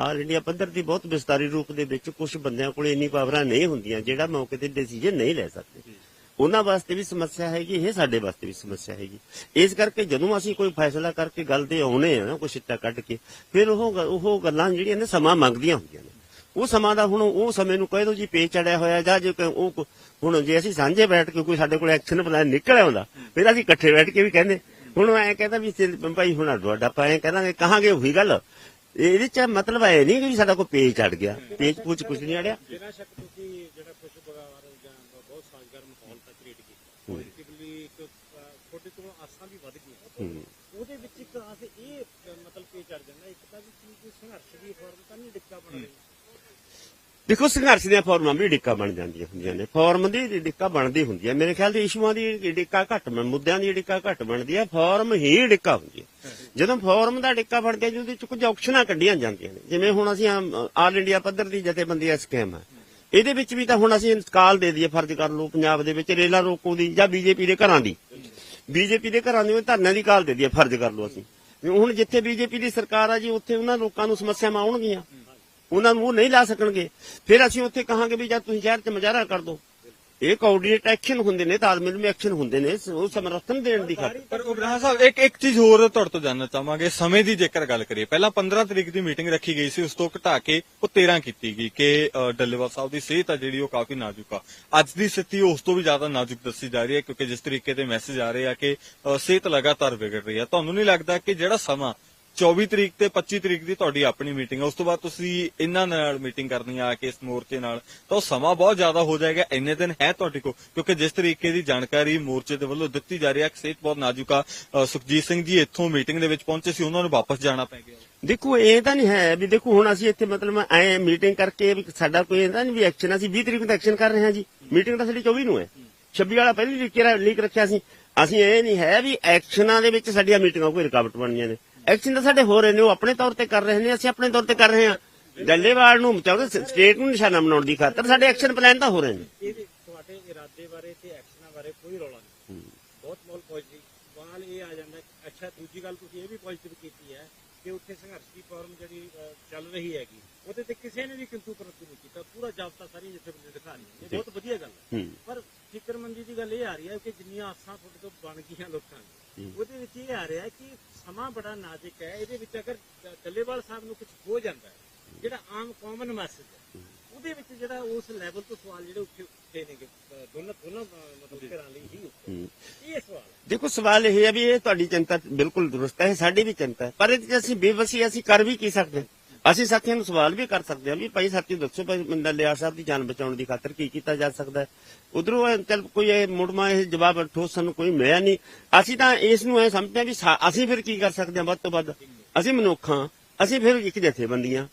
ਆਲ ਇੰਡੀਆ ਪੱਧਰ ਦੀ ਬਹੁਤ ਵਿਸਤਾਰੀ ਰੂਪ ਦੇ ਵਿੱਚ ਕੁਝ ਬੰਦਿਆਂ ਕੋਲ ਇੰਨੀ ਪਾਵਰਾਂ ਨਹੀਂ ਹੁੰਦੀਆਂ, ਜਿਹੜਾ ਮੌਕੇ ਤੇ ਡਿਸੀਜਨ ਨਹੀਂ ਲੈ ਸਕਦੇ। ਉਹਨਾਂ ਵਾਸਤੇ ਵੀ ਸਮੱਸਿਆ ਹੈਗੀ, ਇਹ ਸਾਡੇ ਵਾਸਤੇ ਵੀ ਸਮੱਸਿਆ ਹੈਗੀ। ਇਸ ਕਰਕੇ ਜਦੋਂ ਅਸੀਂ ਕੋਈ ਫੈਸਲਾ ਕਰਕੇ ਗੱਲ ਤੇ ਆਉਨੇ ਆ ਕੋਈ ਸਿੱਟਾ ਕੱਢ ਕੇ, ਫਿਰ ਉਹ ਉਹ ਗੱਲਾਂ ਜਿਹੜੀਆਂ ਨੇ ਸਮਾਂ ਮੰਗਦੀਆਂ ਹੁੰਦੀਆਂ ਨੇ। ਉਹ ਸਮਾਂ ਦਾ ਹੁਣ ਉਹ ਸਮੇਂ ਨੂੰ ਕਹਿ ਦੋ ਜੀ, ਪੇਚ ਚੜਿਆ ਹੋਇਆ, ਜਾਂ ਜੇ ਉਹ ਹੁਣ ਜੇ ਅਸੀਂ ਸਾਂਝੇ ਬੈਠ ਕੇ ਕੋਈ ਸਾਡੇ ਕੋਲ ਐਕਸ਼ਨ ਪਲਾਨ ਨਿਕਲ ਆਉਂਦਾ, ਫਿਰ ਅਸੀਂ ਇਕੱਠੇ ਬੈਠ ਕੇ ਵੀ ਕਹਿੰਦੇ, ਹੁਣ ਐ ਕਹਿੰਦਾ ਵੀ ਸਿਰ- ਭਾਈ ਹੁਣ ਅੱਡੋ ਅੱਡ ਆਪਾਂ ਕਹਾਂਗੇ ਉਹੀ ਗੱਲ। ਇਹਦੇ ਚ ਮਤਲਬ ਐ ਨਹੀਂ ਕਿ ਸਾਡਾ ਕੋਈ ਪੇਜ ਚੜ ਗਿਆ ਪੇਜ ਪੁੱਛ ਕੁਝ ਨਹੀਂ ਅੜਿਆ ਬਿਨਾਂ ਸ਼ੱਕ ਤੁਸੀਂ ਜਿਹੜਾ ਖੁਸ਼ ਬਗਾਵਰ ਜਾਂ ਬਹੁਤ ਸਾਜ਼ਗਾਰ ਮਾਹੌਲ ਤਾਂ ਕ੍ਰੀਏਟ ਕੀਤਾ ਪੋਜ਼ਿਟਿਵਲੀ ਇੱਕ ਅਹ, ਤੁਹਾਡੇ ਕੋਲ ਆਸਾਂ ਵੀ ਵੱਧ ਗਈਆਂ ਹੂੰ। ਉਹਦੇ ਵਿੱਚ ਇੱਕ ਆਸ ਇਹ ਮਤਲਬ ਕਿ ਚੜ ਜਾਂਦਾ ਇੱਕ ਤਾਂ ਵੀ ਕੀ ਕੋਈ ਸੰਘਰਸ਼ ਦੀ ਫਾਰਮ ਤਾਂ ਨਹੀਂ ਡਿੱਕਾ ਬਣ ਰਹੀ। ਦੇਖੋ ਸੰਘਰਸ਼ ਦੀਆਂ ਫਾਰਮਾਂ ਵੀ ਡਿੱਕਾ ਬਣ ਜਾਂਦੀਆਂ ਹੁੰਦੀਆਂ ਨੇ। ਫਾਰਮ ਦੀ ਡਿੱਕਾ ਬਣਦੀ ਹੁੰਦੀ ਹੈ ਮੇਰੇ ਖਿਆਲ ਦੀ ਇਸ਼ੂਆਂ ਦੀ ਡਿੱਕਾ ਘੱਟ ਬਣ ਮੁੱਦਿਆਂ ਦੀ ਡਿੱਕਾ ਘੱਟ ਬਣਦੀ ਹੈ ਫਾਰਮ ਹੀ ਡਿੱਕਾ ਹੁੰਦੀ ਹੈ। ਜਦੋਂ ਫਾਰਮ ਦਾ ਡਿੱਕਾ ਬਣ ਗਿਆ ਜਿਹਦੇ ਚ ਕੁਝ ਆਪਸ਼ਨਾਂ ਕੱਢੀਆਂ ਜਾਂਦੀਆਂ ਨੇ। ਜਿਵੇਂ ਹੁਣ ਅਸੀਂ ਆਲ ਇੰਡੀਆ ਪੱਧਰ ਦੀ ਜਥੇਬੰਦੀ ਐ ਸਕੀਮ ਹੈ। ਇਹਦੇ ਵਿੱਚ ਵੀ ਤਾਂ ਹੁਣ ਅਸੀਂ ਕਾਲ ਦੇ ਦਈਏ ਫਰਜ਼ ਕਰ ਲਓ ਪੰਜਾਬ ਦੇ ਵਿੱਚ ਰੇਲਾ ਰੋਕੋ ਦੀ ਜਾਂ ਬੀਜੇਪੀ ਦੇ ਘਰਾਂ ਦੀ। ਬੀਜੇਪੀ ਦੇ ਘਰਾਂ ਦੇ ਵਿੱਚ ਧਰਨਿਆਂ ਦੀ ਕਾਲ ਦੇ ਦਈਏ, ਫਰਜ਼ ਕਰ ਲਓ ਅਸੀਂ। ਹੁਣ ਜਿੱਥੇ ਬੀਜੇਪੀ ਦੀ ਸਰਕਾਰ ਆ ਜੀ, ਉੱਥੇ ਉਹਨਾਂ ਲੋਕਾਂ ਨੂੰ ਸਮੱਸਿਆਵਾਂ ਆਉਣਗੀਆਂ। ਉਹਨਾਂ ਨੂੰ ਉਹ ਨਹੀਂ ਲਾ ਸਕਣਗੇ। ਫਿਰ ਅਸੀਂ ਉੱਥੇ ਕਹਾਂਗੇ ਵੀ ਜਦ ਤੁਸੀਂ ਸ਼ਹਿਰ 'ਚ ਮੁਜ਼ਾਹਰਾ ਕਰ ਦਿਓ ਇਹ ਕੋਆਰਡੀਨੇਟ ਐਕਸ਼ਨ ਹੁੰਦੇ ਨੇ, ਤਾਲਮੇਲ ਵਿੱਚ ਐਕਸ਼ਨ ਹੁੰਦੇ ਨੇ ਉਹ ਸਮਰਥਨ ਦੇਣ ਦੀ ਖਾਤਰ। ਪਰ ਉਬਰਾਹ ਸਾਹਿਬ, ਇੱਕ ਇੱਕ ਚੀਜ਼ ਹੋਰ ਤੁਹਾਡੇ ਤੋਂ ਜਾਣਨਾ ਚਾਹਾਂਗੇ, ਸਮੇਂ ਦੀ ਜੇਕਰ ਗੱਲ ਕਰੀਏ। ਪਹਿਲਾਂ 15 ਤਰੀਕ ਦੀ ਮੀਟਿੰਗ ਰੱਖੀ ਗਈ ਸੀ, ਉਸ ਤੋਂ ਘਟਾ ਕੇ ਉਹ 13 ਕੀਤੀ ਗਈ ਕਿ ਡੱਲੇਵਾਲ ਸਾਹਿਬ ਦੀ ਸਿਹਤ ਆ ਜਿਹੜੀ ਉਹ ਕਾਫੀ ਨਾਜ਼ੁਕ ਆ। ਅੱਜ ਦੀ ਸਥਿਤੀ ਉਸ ਤੋਂ ਵੀ ਜ਼ਿਆਦਾ ਨਾਜ਼ੁਕ ਦੱਸੀ ਜਾ ਰਹੀ ਹੈ, ਕਿਉਂਕਿ ਜਿਸ ਤਰੀਕੇ ਦੇ ਮੈਸੇਜ ਆ ਰਹੇ ਆ ਕਿ ਸਿਹਤ ਲਗਾਤਾਰ ਵਿਗੜ ਰਹੀ ਆ ਤੁਹਾਨੂੰ ਨਹੀਂ ਲੱਗਦਾ ਕਿ ਜਿਹੜਾ ਸਮਾਂ 24 ਤਰੀਕ ਤੇ 25 ਤਰੀਕ ਦੀ ਤੁਹਾਡੀ ਆਪਣੀ ਮੀਟਿੰਗ ਹੈ। ਉਸ ਤੋਂ ਬਾਅਦ ਤੁਸੀਂ ਇਹਨਾਂ ਨਾਲ ਮੀਟਿੰਗ ਕਰਨੀ ਆ ਕੇ ਇਸ ਮੋਰਚੇ ਨਾਲ, ਤਾਂ ਉਹ ਸਮਾਂ ਬਹੁਤ ਜ਼ਿਆਦਾ ਹੋ ਜਾਏਗਾ। ਇੰਨੇ ਦਿਨ ਹੈ ਤੁਹਾਡੇ ਕੋਲ? ਕਿਉਂਕਿ ਜਿਸ ਤਰੀਕੇ ਦੀ ਜਾਣਕਾਰੀ ਮੋਰਚੇ ਦੇ ਵੱਲੋਂ ਦਿੱਤੀ ਜਾ ਰਹੀ ਹੈ ਸਿਹਤ ਬਹੁਤ ਨਾਜ਼ੁਕ ਸੁਖਜੀਤ ਸਿੰਘ ਜੀ ਇੱਥੋਂ ਮੀਟਿੰਗ ਦੇ ਵਿੱਚ ਪਹੁੰਚੇ ਸੀ, ਉਹਨਾਂ ਨੂੰ ਵਾਪਸ ਜਾਣਾ ਪੈ ਗਿਆ। ਦੇਖੋ, ਇਹ ਤਾਂ ਨਹੀਂ ਹੈ ਵੀ ਦੇਖੋ, ਹੁਣ ਅਸੀਂ ਇੱਥੇ ਮਤਲਬ ਐ ਮੀਟਿੰਗ ਕਰਕੇ ਸਾਡਾ ਕੋਈ ਇਹਦਾ ਨਹੀਂ ਵੀ ਐਕਸ਼ਨ, ਅਸੀਂ 20 ਤਰੀਕ ਨੂੰ ਐਕਸ਼ਨ ਕਰ ਰਹੇ ਹਾਂ ਜੀ। ਮੀਟਿੰਗ ਤਾਂ ਸਾਡੀ 24 ਨੂੰ ਹੈ। 26 ਵਾਲਾ ਪਹਿਲੀ ਲੀਕ ਲੀਕ ਰੱਖਿਆ ਸੀ? ਅਸੀਂ ਇਹ ਨਹੀਂ ਹੈ ਵੀ ਐਕਸ਼ਨਾਂ ਦੇ ਵਿੱਚ ਸਾਡੀਆਂ ਮੀਟਿੰਗਾਂ ਕੋਈ ਰੁਕਾਵਟ ਬਣੀਆਂ ਨੇ। ਐਕਸ਼ਨ ਤਾਂ ਸਾਡੇ ਹੋ ਰਹੇ ਨੇ, ਉਹ ਆਪਣੇ ਤੌਰ ਤੇ ਕਰ ਰਹੇ ਨੇ, ਅਸੀਂ ਆਪਣੇ ਤੌਰ ਤੇ ਕਰ ਰਹੇ ਹਾਂ। ਡੱਲੇਵਾਲ ਨੂੰ ਚਾਹੁੰਦੇ ਸਟੇਟ ਨੂੰ ਨਿਸ਼ਾਨਾ ਬਣਾਉਣ ਦੀ ਖਾਤਰ ਸਾਡੇ ਐਕਸ਼ਨ ਪਲਾਨ ਤਾਂ ਹੋ ਰਹੇ ਨੇ। ਇਹਦੇ ਤੁਹਾਡੇ ਇਰਾਦੇ ਬਾਰੇ ਤੇ ਐਕਸ਼ਨਾਂ ਬਾਰੇ ਕੋਈ ਰੌਲਾ ਨਹੀਂ। ਬਹੁਤ ਮੋਲ ਪੋਜ਼ਿਟਿਵ ਸਵਾਲ ਇਹ ਆ ਜਾਂਦਾ, ਅੱਛਾ, ਦੂਜੀ ਗੱਲ ਤੁਸੀਂ ਇਹ ਵੀ ਪੋਜ਼ਿਟਿਵ ਕੀਤੀ ਹੈ ਕਿ ਉੱਥੇ ਸੰਘਰਸ਼ ਦੀ ਫਾਰਮ ਜਿਹੜੀ ਚੱਲ ਰਹੀ ਹੈਗੀ ਉਹਦੇ ਤੇ ਕਿਸੇ ਨੇ ਵੀ ਕਿੰਤੂ ਪਰੰਤੂ ਨਹੀਂ ਕੀਤਾ। ਪੂਰਾ ਜਾਬਤਾ ਸਾਰੀ ਜਥੇਬੰਦੀ ਦਿਖਾ ਰਹੀ ਇਹ ਬਹੁਤ ਵਧੀਆ ਗੱਲ ਹੈ। ਪਰ ਫਿਕਰਮੰਦੀ ਦੀ ਗੱਲ ਇਹ ਆ ਰਹੀ ਹੈ ਕਿ ਜਿੰਨੀਆਂ ਆਸਾਂ ਤੁਹਾਡੇ ਤੋਂ ਬਣ ਗਈਆਂ ਲੋਕਾਂ ਦੀ ਉਹਦੇ ਵਿੱਚ ਇਹ ਆ ਰਿਹਾ ਕਿ ਸਮਾਂ ਬੜਾ ਨਾਜ਼ੁਕ ਹੈ। ਇਹਦੇ ਵਿੱਚ ਅਗਰ ਡੱਲੇਵਾਲ ਸਾਹਿਬ ਨੂੰ ਕੁਝ ਹੋ ਜਾਂਦਾ ਜਿਹੜਾ ਆਮ ਕਾਮਨ ਮੈਸੇਜ ਹੈ ਉਹਦੇ ਵਿੱਚ ਜਿਹੜਾ ਉਸ ਲੈਵਲ ਤੋਂ ਸਵਾਲ ਜਿਹੜੇ ਉੱਠੇ ਉੱਠੇ ਨੇਗੇ ਦੋਨਾਂ ਦੋਨਾਂ ਮਤਲਬ ਘਰਾਂ ਲਈ ਹੀ ਇਹ ਸਵਾਲ ਦੇਖੋ ਸਵਾਲ ਇਹ ਹੈ ਵੀ ਇਹ ਤੁਹਾਡੀ ਚਿੰਤਾ ਬਿਲਕੁਲ ਦਰੁਸਤ ਹੈ ਸਾਡੀ ਵੀ ਚਿੰਤਾ ਹੈ। ਪਰ ਇਹਦੇ 'ਚ ਅਸੀਂ ਬੇਵਸੀ ਅਸੀਂ ਕਰ ਵੀ ਕੀ ਸਕਦੇ? ਅਸੀਂ ਸਾਥੀਆਂ ਨੂੰ ਸਵਾਲ ਵੀ ਕਰ ਸਕਦੇ ਹਾਂ ਵੀ ਭਾਈ ਸਾਥੀ ਦੱਸੋ ਭਾਈ ਬੰਦਾ ਲਿਆ ਸਾਹਿਬ ਦੀ ਜਾਨ ਬਚਾਉਣ ਦੀ ਖਾਤਰ ਕੀ ਕੀਤਾ ਜਾ ਸਕਦਾ ਉਧਰੋਂ ਚੱਲ ਕੋਈ ਇਹ ਮੁੜਮਾ ਇਹ ਜਵਾਬ ਠੋਸ ਸਾਨੂੰ ਕੋਈ ਮਿਲਿਆ ਨਹੀਂ। ਅਸੀਂ ਤਾਂ ਇਸ ਨੂੰ ਇਹ ਸਮਝਦੇ ਹਾਂ ਵੀ ਅਸੀਂ ਫਿਰ ਕੀ ਕਰ ਸਕਦੇ ਹਾਂ ਵੱਧ ਤੋਂ ਵੱਧ? ਅਸੀਂ ਮਨੁੱਖ ਹਾਂ। ਅਸੀਂ ਫਿਰ ਇੱਕ ਜਥੇਬੰਦੀਆਂ